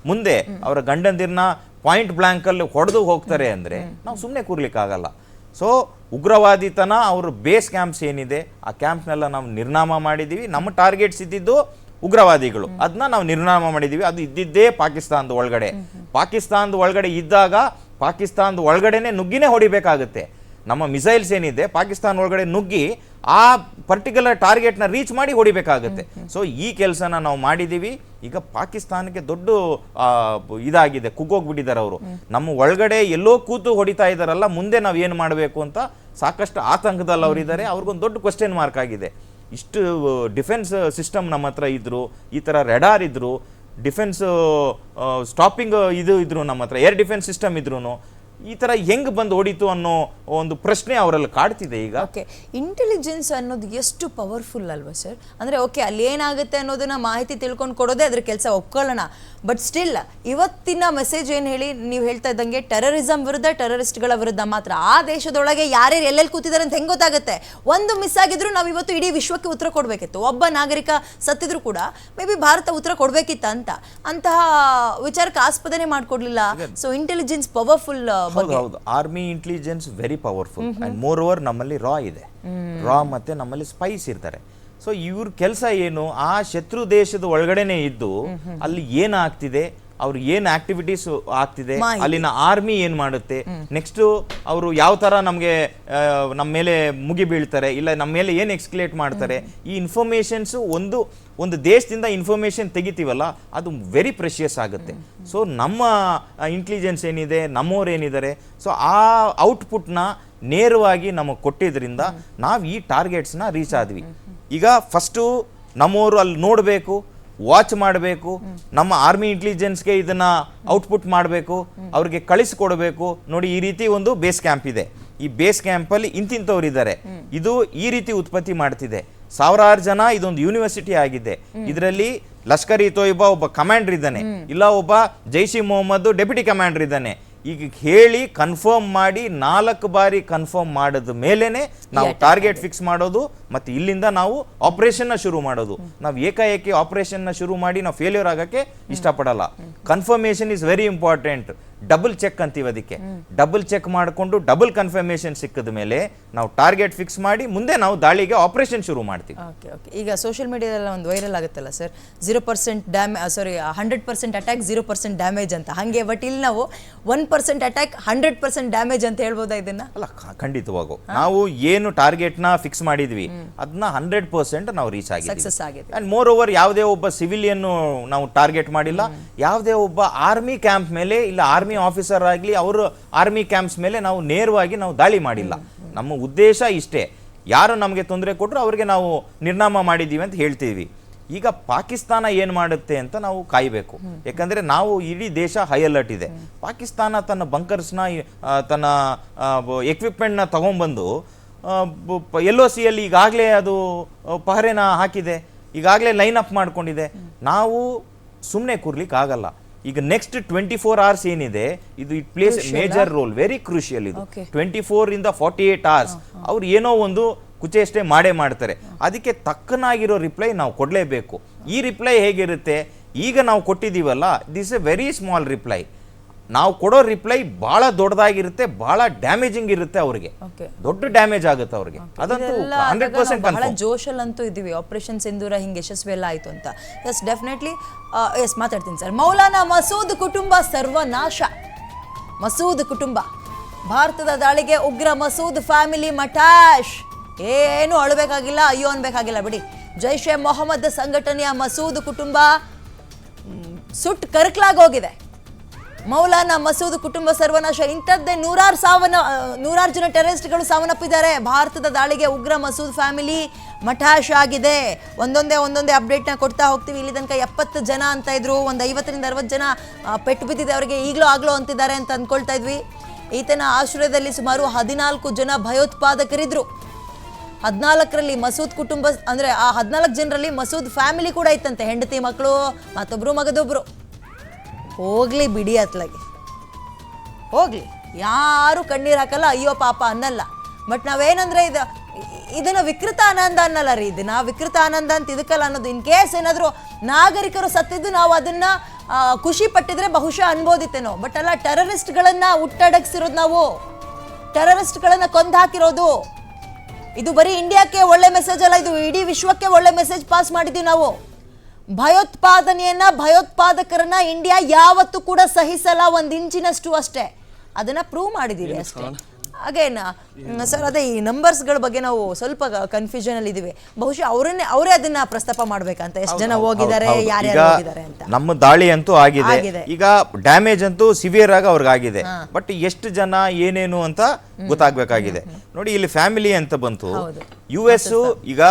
ಮುಂದೆ ಅವರ ಗಂಡಂದಿರನ್ನ ಪಾಯಿಂಟ್ ಬ್ಲ್ಯಾಂಕಲ್ಲಿ ಹೊಡೆದು ಹೋಗ್ತಾರೆ ಅಂದರೆ, ನಾವು ಸುಮ್ಮನೆ ಕೂರ್ಲಿಕ್ಕಾಗಲ್ಲ. ಸೊ ಉಗ್ರವಾದಿತನ ಅವ್ರ ಬೇಸ್ ಕ್ಯಾಂಪ್ಸ್ ಏನಿದೆ ಆ ಕ್ಯಾಂಪ್ಸ್ನೆಲ್ಲ ನಾವು ನಿರ್ನಾಮ ಮಾಡಿದ್ದೀವಿ ನಮ್ಮ ಟಾರ್ಗೆಟ್ಸ್ ಇದ್ದಿದ್ದು ಉಗ್ರವಾದಿಗಳು. ಅದನ್ನ ನಾವು ನಿರ್ನಾಮ ಮಾಡಿದ್ದೀವಿ ಅದು ಇದ್ದಿದ್ದೇ ಪಾಕಿಸ್ತಾನದ ಒಳಗಡೆ. ಪಾಕಿಸ್ತಾನದ ಒಳಗಡೆ ಇದ್ದಾಗ ಪಾಕಿಸ್ತಾನದ ಒಳಗಡೆನೆ ನುಗ್ಗಿನೇ ಹೊಡಿಬೇಕಾಗುತ್ತೆ. ನಮ್ಮ ಮಿಸೈಲ್ಸ್ ಏನಿದೆ ಪಾಕಿಸ್ತಾನ ಒಳಗಡೆ ನುಗ್ಗಿ ಆ ಪರ್ಟಿಕ್ಯುಲರ್ ಟಾರ್ಗೆಟ್ನ ರೀಚ್ ಮಾಡಿ ಹೊಡಿಬೇಕಾಗುತ್ತೆ. ಸೊ ಈ ಕೆಲಸನ ನಾವು ಮಾಡಿದ್ದೀವಿ ಈಗ ಪಾಕಿಸ್ತಾನಕ್ಕೆ ದೊಡ್ಡ ಇದಾಗಿದೆ, ಕುಗ್ಗೋಗ್ಬಿಟ್ಟಿದ್ದಾರೆ ಅವರು. ನಮ್ಮ ಒಳಗಡೆ ಎಲ್ಲೋ ಕೂತು ಹೊಡಿತಾ ಇದ್ದಾರಲ್ಲ, ಮುಂದೆ ನಾವು ಏನು ಮಾಡಬೇಕು ಅಂತ ಸಾಕಷ್ಟು ಆತಂಕದಲ್ಲಿ ಅವರಿದ್ದಾರೆ ಅವ್ರಿಗೊಂದು ದೊಡ್ಡ ಕ್ವಶನ್ ಮಾರ್ಕ್ ಆಗಿದೆ. ಇಷ್ಟು ಡಿಫೆನ್ಸ್ ಸಿಸ್ಟಮ್ ನಮ್ಮ ಹತ್ರ ಇದ್ರು, ಈ ಥರ ರೆಡಾರ್ ಇದ್ರು ಡಿಫೆನ್ಸ್ ಸ್ಟಾಪಿಂಗ್ ಇದು ಇದ್ರು ನಮ್ಮ ಹತ್ರ ಏರ್ ಡಿಫೆನ್ಸ್ ಸಿಸ್ಟಮ್ ಇದ್ರು ಈ ತರ ಹೆಂಗ್ ಬಂದು ಹೊಡಿತು ಅನ್ನೋ ಒಂದು ಪ್ರಶ್ನೆ ಅವರಲ್ಲಿ ಕಾಡ್ತಿದೆ ಈಗ. ಓಕೆ ಇಂಟೆಲಿಜೆನ್ಸ್ ಅನ್ನೋದು ಎಷ್ಟು ಪವರ್ಫುಲ್ ಅಲ್ವಾ ಸರ್ ಅಂದರೆ ಓಕೆ ಅಲ್ಲಿ ಏನಾಗುತ್ತೆ ಅನ್ನೋದನ್ನ ಮಾಹಿತಿ ತಿಳ್ಕೊಂಡು ಕೊಡೋದೇ ಅದ್ರ ಕೆಲಸ ಒಪ್ಕೊಳ್ಳೋಣ. ಬಟ್ ಸ್ಟಿಲ್ ಇವತ್ತಿನ ಮೆಸೇಜ್ ಏನು ಹೇಳಿ ನೀವು ಹೇಳ್ತಾ ಇದ್ದಂಗೆ ಟೆರರಿಸಮ್ ವಿರುದ್ಧ ಟೆರರಿಸ್ಟ್ಗಳ ವಿರುದ್ಧ ಮಾತ್ರ. ಆ ದೇಶದೊಳಗೆ ಯಾರ್ಯಾರು ಎಲ್ಲೆಲ್ಲಿ ಕೂತಿದ್ದಾರೆ ಅಂತ ಹೆಂಗೆ ಗೊತ್ತಾಗುತ್ತೆ? ಒಂದು ಮಿಸ್ ಆಗಿದ್ರು ನಾವು ಇವತ್ತು ಇಡೀ ವಿಶ್ವಕ್ಕೆ ಉತ್ತರ ಕೊಡಬೇಕಿತ್ತು. ಒಬ್ಬ ನಾಗರಿಕ ಸತ್ತಿದ್ರು ಕೂಡ ಮೇ ಬಿ ಭಾರತ ಉತ್ತರ ಕೊಡಬೇಕಿತ್ತ ಅಂತ ಅಂತಹ ವಿಚಾರಕ್ಕೆ ಆಸ್ಪದನೆ ಮಾಡಿಕೊಡ್ಲಿಲ್ಲ. ಸೊ ಇಂಟೆಲಿಜೆನ್ಸ್ ಪವರ್ಫುಲ್ ಹೌದು ಹೌದು. Army intelligence very powerful and moreover ನಮ್ಮಲ್ಲಿ ರಾ ಇದೆ. ರಾ ಮತ್ತೆ ನಮ್ಮಲ್ಲಿ ಸ್ಪೈಸ್ ಇರ್ತಾರೆ. ಸೊ ಇವ್ರ ಕೆಲಸ ಏನು? ಆ ಶತ್ರು ದೇಶದ ಒಳಗಡೆನೆ ಇದ್ದು ಅಲ್ಲಿ ಏನಾಗ್ತಿದೆ? ಅವ್ರು ಏನ್ ಆಕ್ಟಿವಿಟೀಸ್ ಆಗ್ತಿದೆ ಅಲ್ಲಿನ ಆರ್ಮಿ ಏನ್ ಮಾಡುತ್ತೆ ನೆಕ್ಸ್ಟ್ ಅವರು ಯಾವ ತರ ನಮಗೆ ನಮ್ಮ ಮೇಲೆ ಮುಗಿ ಬೀಳ್ತಾರೆ ಇಲ್ಲ ನಮ್ಮ ಮೇಲೆ ಏನ್ ಎಕ್ಸ್ಕ್ಲೇಟ್ ಮಾಡ್ತಾರೆ ಈ ಇನ್ಫಾರ್ಮೇಶನ್ಸ್ ಒಂದು ಒಂದು ದೇಶದಿಂದ ಇನ್ಫಾರ್ಮೇಶನ್ ತೆಗಿತೀವಲ್ಲ ಅದು ವೆರಿ ಪ್ರೆಷಿಯಸ್ ಆಗುತ್ತೆ. ಸೊ ನಮ್ಮ ಇಂಟೆಲಿಜೆನ್ಸ್ ಏನಿದೆ ನಮ್ಮವ್ರು ಏನಿದ್ದಾರೆ ಸೊ ಆ ಔಟ್ಪುಟ್ನ ನೇರವಾಗಿ ನಮಗೆ ಕೊಟ್ಟಿದ್ರಿಂದ ನಾವು ಈ ಟಾರ್ಗೆಟ್ಸ್ನ ರೀಚ್ ಆದ್ವಿ. ಈಗ ಫಸ್ಟು ನಮ್ಮವರು ಅಲ್ಲಿ ನೋಡಬೇಕು ವಾಚ್ ಮಾಡಬೇಕು ನಮ್ಮ ಆರ್ಮಿ ಇಂಟೆಲಿಜೆನ್ಸ್ಗೆ ಇದನ್ನ ಔಟ್ಪುಟ್ ಮಾಡಬೇಕು ಅವ್ರಿಗೆ ಕಳಿಸ್ಕೊಡ್ಬೇಕು. ನೋಡಿ ಈ ರೀತಿ ಒಂದು ಬೇಸ್ ಕ್ಯಾಂಪ್ ಇದೆ. ಈ ಬೇಸ್ ಕ್ಯಾಂಪಲ್ಲಿ ಇಂತಿಂಥವ್ರು ಇದ್ದಾರೆ. ಇದು ಈ ರೀತಿ ಉತ್ಪತ್ತಿ ಮಾಡ್ತಿದೆ. ಸಾವಿರಾರು ಜನ ಇದೊಂದು ಯೂನಿವರ್ಸಿಟಿ ಆಗಿದೆ. ಇದರಲ್ಲಿ ಲಷ್ಕರ್ ಇ ತೊಯ್ಬಾ ಒಬ್ಬ ಕಮಾಂಡರ್ ಇದ್ದಾನೆ. ಇಲ್ಲ ಒಬ್ಬ ಜೈಷಿ ಮೊಹಮ್ಮದ್ ಡೆಪ್ಯೂಟಿ ಕಮಾಂಡರ್ ಇದ್ದಾನೆ. ಈಗ ಹೇಳಿ ಕನ್ಫರ್ಮ್ ಮಾಡಿ ನಾಲ್ಕು ಬಾರಿ ಕನ್ಫರ್ಮ್ ಮಾಡಿದ ಮೇಲೇನೆ ನಾವು ಟಾರ್ಗೆಟ್ ಫಿಕ್ಸ್ ಮಾಡೋದು ಮತ್ತೆ ಇಲ್ಲಿಂದ ನಾವು ಆಪರೇಷನ್ನ ಶುರು ಮಾಡೋದು. ನಾವು ಏಕಾಏಕಿ ಆಪರೇಷನ್ನ ಶುರು ಮಾಡಿ ನಾವು ಫೇಲ್ಯೂರ್ ಆಗಕ್ಕೆ ಇಷ್ಟಪಡಲ್ಲ. Confirmation is very important double check ಅಂತೀವಿ ಅದಕ್ಕೆ. ಡಬಲ್ ಚೆಕ್ ಮಾಡಿಕೊಂಡು ಡಬಲ್ ಕನ್ಫರ್ಮೇಶನ್ ಸಿಕ್ಕಿದ ಮೇಲೆ ನಾವು ಟಾರ್ಗೆಟ್ ಫಿಕ್ಸ್ ಮಾಡಿ ಮುಂದೆ ನಾವು ದಾಳಿಗೆ ಆಪರೇಷನ್ ಶುರು ಮಾಡ್ತೀವಿ. Okay okay. ಈಗ ಸೋಷಿಯಲ್ ಮೀಡಿಯಾದಲ್ಲ ಒಂದು ವೈರಲ್ ಆಗುತ್ತಲ್ಲ sir zero percent damage sorry hundred percent attack zero percent damage ಅಂತ. ಹಾಗೆ ಬಟ್ ಇಲ್ಲಿ ನಾವು one percent attack hundred percent damage ಅಂತ ಹೇಳ್ಬೋದಾ ಇದನ್ನ? ಅಲ್ಲ ಖಂಡಿತವಾಗೂ. ನಾವು ಏನು ಟಾರ್ಗೆಟ್ನ ಫಿಕ್ಸ್ ಮಾಡಿದ್ವಿ ಅದನ್ನ ಹಂಡ್ರೆಡ್ ಪರ್ಸೆಂಟ್ ನಾವು ರೀಚ್ ಆಗಿ ಸಕ್ಸಸ್ ಆಗಿದೆ ಅಂಡ್ ಮೋರ್ ಓವರ್ ಯಾವುದೇ ಒಬ್ಬ ಸಿವಿಲಿಯನ್ ನಾವು ಟಾರ್ಗೆಟ್ ಮಾಡಿಲ್ಲ. ಯಾವುದೇ ಒಬ್ಬ ಆರ್ಮಿ ಕ್ಯಾಂಪ್ ಮೇಲೆ ಇಲ್ಲ ಆರ್ಮಿ ಆಫೀಸರ್ ಆಗಲಿ ಅವರು ಆರ್ಮಿ ಕ್ಯಾಂಪ್ಸ್ ಮೇಲೆ ನಾವು ನೇರವಾಗಿ ನಾವು ದಾಳಿ ಮಾಡಿಲ್ಲ. ನಮ್ಮ ಉದ್ದೇಶ ಇಷ್ಟೇ. ಯಾರು ನಮಗೆ ತೊಂದರೆ ಕೊಟ್ಟರು ಅವ್ರಿಗೆ ನಾವು ನಿರ್ನಾಮ ಮಾಡಿದ್ದೀವಿ ಅಂತ ಹೇಳ್ತೀವಿ ಈಗ ಪಾಕಿಸ್ತಾನ ಏನು ಮಾಡುತ್ತೆ ಅಂತ ನಾವು ಕಾಯಬೇಕು. ಯಾಕಂದರೆ ನಾವು ಇಡೀ ದೇಶ ಹೈ ಅಲರ್ಟ್ ಇದೆ. ಪಾಕಿಸ್ತಾನ ತನ್ನ ಬಂಕರ್ಸ್ನ ತನ್ನ ಎಕ್ವಿಪ್ಮೆಂಟ್ನ ತೊಗೊಂಬಂದು ಎಲ್ ಒ ಸಿಯಲ್ಲಿ ಈಗಾಗಲೇ ಅದು ಪಹರೆನ ಹಾಕಿದೆ. ಈಗಾಗಲೇ ಲೈನ್ ಅಪ್ ಮಾಡ್ಕೊಂಡಿದೆ. ನಾವು ಸುಮ್ಮನೆ ಕೂರ್ಲಿಕ್ಕೆ ಆಗಲ್ಲ ಈಗ ನೆಕ್ಸ್ಟ್ ಟ್ವೆಂಟಿ ಫೋರ್ ಅವರ್ಸ್ ಏನಿದೆ ಇದು it plays major role very crucial ಇದು. ಟ್ವೆಂಟಿ ಫೋರ್ ಇಂದ ಫಾರ್ಟಿ ಏಟ್ ಅವರ್ಸ್ ಅವ್ರು ಏನೋ ಒಂದು ಕುಚೇಷ್ಟೆ ಮಾಡೇ ಮಾಡ್ತಾರೆ. ಅದಕ್ಕೆ ತಕ್ಕನಾಗಿರೋ ರಿಪ್ಲೈ ನಾವು ಕೊಡಲೇಬೇಕು. ಈ ರಿಪ್ಲೈ ಹೇಗಿರುತ್ತೆ? ಈಗ ನಾವು ಕೊಟ್ಟಿದ್ದೀವಲ್ಲ this a very small reply ನಾವು ಕೊಡೋ ರಿಪ್ಲೈ ಬಹಳ ದೊಡ್ಡದಾಗಿರುತ್ತೆ ಬಹಳ ಡ್ಯಾಮೇಜಿಂಗ್ ಇರುತ್ತೆ ಅವ್ರಿಗೆ. ದೊಡ್ಡ ಡ್ಯಾಮೇಜ್ ಆಗುತ್ತೆ ಅವ್ರಿಗೆ. ಅದಂತೂ ಹಂಡ್ರೆಡ್ ಪರ್ಸೆಂಟ್ ಬಹಳ ಜೋಶಲ್ಲಂತೂ ಇದ್ದೀವಿ ಆಪರೇಷನ್ ಸಿಂಧೂರ ಹಿಂಗೆ ಯಶಸ್ವಿ ಎಲ್ಲ ಆಯ್ತು ಅಂತ. ಎಸ್ ಡೆಫಿನೆಟ್ಲಿ ಎಸ್ ಮಾತಾಡ್ತೀನಿ ಸರ್ ಮೌಲಾನಾ ಮಸೂದ್ ಕುಟುಂಬ ಸರ್ವನಾಶ. ಮಸೂದ್ ಕುಟುಂಬ. ಭಾರತದ ದಾಳಿಗೆ ಉಗ್ರ ಮಸೂದ್ ಫ್ಯಾಮಿಲಿ ಮಟಾಶ್. ಏನು ಅಳಬೇಕಾಗಿಲ್ಲ ಅಯ್ಯೋ ಅನ್ಬೇಕಾಗಿಲ್ಲ ಬಿಡಿ. ಜೈಷ್ ಎ ಮೊಹಮ್ಮದ್ ಸಂಘಟನೆಯ ಮಸೂದ್ ಕುಟುಂಬ ಸುಟ್ ಕರಕಲಾಗೋಗಿದೆ ಮೌಲಾನಾ ಮಸೂದ್ ಕುಟುಂಬ ಸರ್ವನಾಶ. ಇಂಥದ್ದೇ ನೂರಾರು ಸಾವನ್ನ ನೂರಾರು ಜನ ಟೆರರಿಸ್ಟ್ಗಳು ಸಾವನ್ನಪ್ಪಿದ್ದಾರೆ. ಭಾರತದ ದಾಳಿಗೆ ಉಗ್ರ ಮಸೂದ್ ಫ್ಯಾಮಿಲಿ ಮಠಾಶ್ ಆಗಿದೆ. ಒಂದೊಂದೇ ಒಂದೊಂದೇ ಅಪ್ಡೇಟ್ನ ಕೊಡ್ತಾ ಹೋಗ್ತೀವಿ. ಇಲ್ಲಿ ತನಕ ಎಪ್ಪತ್ತು ಜನ ಅಂತ ಇದ್ರು. ಒಂದು ಐವತ್ತರಿಂದ ಅರವತ್ತು ಜನ ಪೆಟ್ಟು ಬಿದ್ದಿದೆ. ಅವರಿಗೆ ಈಗಲೂ ಆಗ್ಲೋ ಅಂತಿದ್ದಾರೆ ಅಂತ ಅಂದ್ಕೊಳ್ತಾ ಇದ್ವಿ. ಈತನ ಆಶ್ರಯದಲ್ಲಿ ಸುಮಾರು ಹದಿನಾಲ್ಕು ಜನ ಭಯೋತ್ಪಾದಕರಿದ್ರು. ಹದಿನಾಲ್ಕರಲ್ಲಿ ಮಸೂದ್ ಕುಟುಂಬ, ಅಂದರೆ ಆ ಹದಿನಾಲ್ಕು ಜನರಲ್ಲಿ ಮಸೂದ್ ಫ್ಯಾಮಿಲಿ ಕೂಡ ಇತ್ತಂತೆ. ಹೆಂಡತಿ ಮಕ್ಕಳು ಮತ್ತೊಬ್ಬರು ಮಗದೊಬ್ರು. ಹೋಗ್ಲಿ ಬಿಡಿ ಅತ್ಲಾಗೆ. ಹೋಗ್ಲಿ. ಯಾರು ಕಣ್ಣೀರು ಹಾಕಲ್ಲ, ಅಯ್ಯೋ ಪಾಪ ಅನ್ನಲ್ಲ. ಬಟ್ ನಾವೇನಂದ್ರೆ ಇದು, ಇದನ್ನ ವಿಕೃತ ಆನಂದ ಅನ್ನಲ್ಲ ರೀ ಇದನ್ನ ವಿಕೃತ ಆನಂದ ಅಂತ ಇದಕ್ಕಲ್ಲ ಅನ್ನೋದು. ಇನ್ ಕೇಸ್ ಏನಾದರೂ ನಾಗರಿಕರು ಸತ್ತಿದ್ದು ನಾವು ಅದನ್ನ ಖುಷಿ ಪಟ್ಟಿದ್ರೆ ಬಹುಶಃ ಅನ್ಬೋದಿತ್ತೇನೋ. ಬಟ್ ಅಲ್ಲ ಟೆರರಿಸ್ಟ್ಗಳನ್ನ ಹುಟ್ಟಡಗಿಸಿರೋದು ನಾವು. ಟೆರರಿಸ್ಟ್ಗಳನ್ನ ಕೊಂದು ಹಾಕಿರೋದು ಇದು ಬರೀ ಇಂಡಿಯಾಕ್ಕೆ ಒಳ್ಳೆ ಮೆಸೇಜ್ ಅಲ್ಲ, ಇದು ಇಡೀ ವಿಶ್ವಕ್ಕೆ ಒಳ್ಳೆ ಮೆಸೇಜ್ ಪಾಸ್ ಮಾಡಿದ್ದೀವಿ ನಾವು. ಭಯೋತ್ಪಾದನೆಯನ್ನ ಭಯೋತ್ಪಾದಕರನ್ನ ಇಂಡಿಯಾ ಯಾವತ್ತೂ ಕೂಡ ಸಹಿಸಲ್ಲ ಒಂದ್ ಇಂಚಿನಷ್ಟು ಅಷ್ಟೇ. ಅದನ್ನ ಪ್ರೂವ್ ಮಾಡಿದೀವಿ ಅಷ್ಟೇ. ಅಗೇನ್ ಸರ್ ಅದೇ ಈ ನಂಬರ್ಸ್ಗಳ ಬಗ್ಗೆ ನಾವು ಸ್ವಲ್ಪ ಕನ್ಫ್ಯೂಷನ್ ಅಲ್ಲಿ ಇದೀವಿ. ಬಹುಶಃ ಅವರನ್ನೇ ಅವರೇ ಅದನ್ನ ಪ್ರಸ್ತಾಪ ಮಾಡ್ಬೇಕಂತ ಎಷ್ಟು ಜನ ಹೋಗಿದ್ದಾರೆ. ಯಾರ್ಯಾರು ಹೋಗಿದ್ದಾರೆ ಅಂತ. ನಮ್ಮ ದಾಳಿ ಅಂತೂ ಆಗಿದೆ. ಈಗ ಡ್ಯಾಮೇಜ್ ಅಂತೂ ಸಿವಿಯರ್ ಆಗಿ ಅವ್ರಿಗೆ ಆಗಿದೆ ಬಟ್ ಎಷ್ಟು ಜನ ಏನೇನು ಅಂತ ಗೊತ್ತಾಗ್ಬೇಕಾಗಿದೆ. ನೋಡಿ ಇಲ್ಲಿ ಫ್ಯಾಮಿಲಿ ಅಂತ ಬಂತು. ಯು ಎಸ್ ಈಗ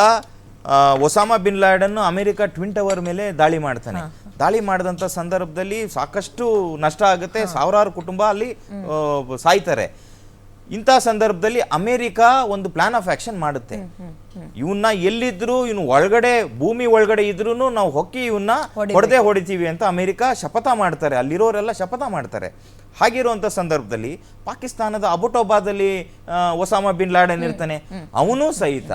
ಒಸಾಮಾ ಬಿನ್ ಲಾಡನ್ನು ಅಮೆರಿಕ ಟ್ವಿನ್ ಟವರ್ ಮೇಲೆ ದಾಳಿ ಮಾಡ್ತಾನೆ. ದಾಳಿ ಮಾಡಿದಂಥ ಸಂದರ್ಭದಲ್ಲಿ ಸಾಕಷ್ಟು ನಷ್ಟ ಆಗುತ್ತೆ. ಸಾವಿರಾರು ಕುಟುಂಬ ಅಲ್ಲಿ ಸಾಯ್ತಾರೆ. ಇಂಥ ಸಂದರ್ಭದಲ್ಲಿ ಅಮೆರಿಕ ಒಂದು ಪ್ಲಾನ್ ಆಫ್ ಆಕ್ಷನ್ ಮಾಡುತ್ತೆ. ಇವನ್ನ ಎಲ್ಲಿದ್ರು ಇವನು ಒಳಗಡೆ ಭೂಮಿ ಒಳಗಡೆ ಇದ್ರೂ ನಾವು ಹೊಕ್ಕಿ ಇವನ್ನ ಹೊಡೆದೇ ಹೊಡಿತೀವಿ ಅಂತ ಅಮೆರಿಕ ಶಪಥ ಮಾಡ್ತಾರೆ. ಅಲ್ಲಿರೋರೆಲ್ಲ ಶಪಥ ಮಾಡ್ತಾರೆ. ಹಾಗಿರುವಂಥ ಸಂದರ್ಭದಲ್ಲಿ ಪಾಕಿಸ್ತಾನದ ಅಬುಟೋಬಾದಲ್ಲಿ ಒಸಾಮಾ ಬಿನ್ ಲಾಡನ್ ಇರ್ತಾನೆ. ಅವನು ಸಹಿತ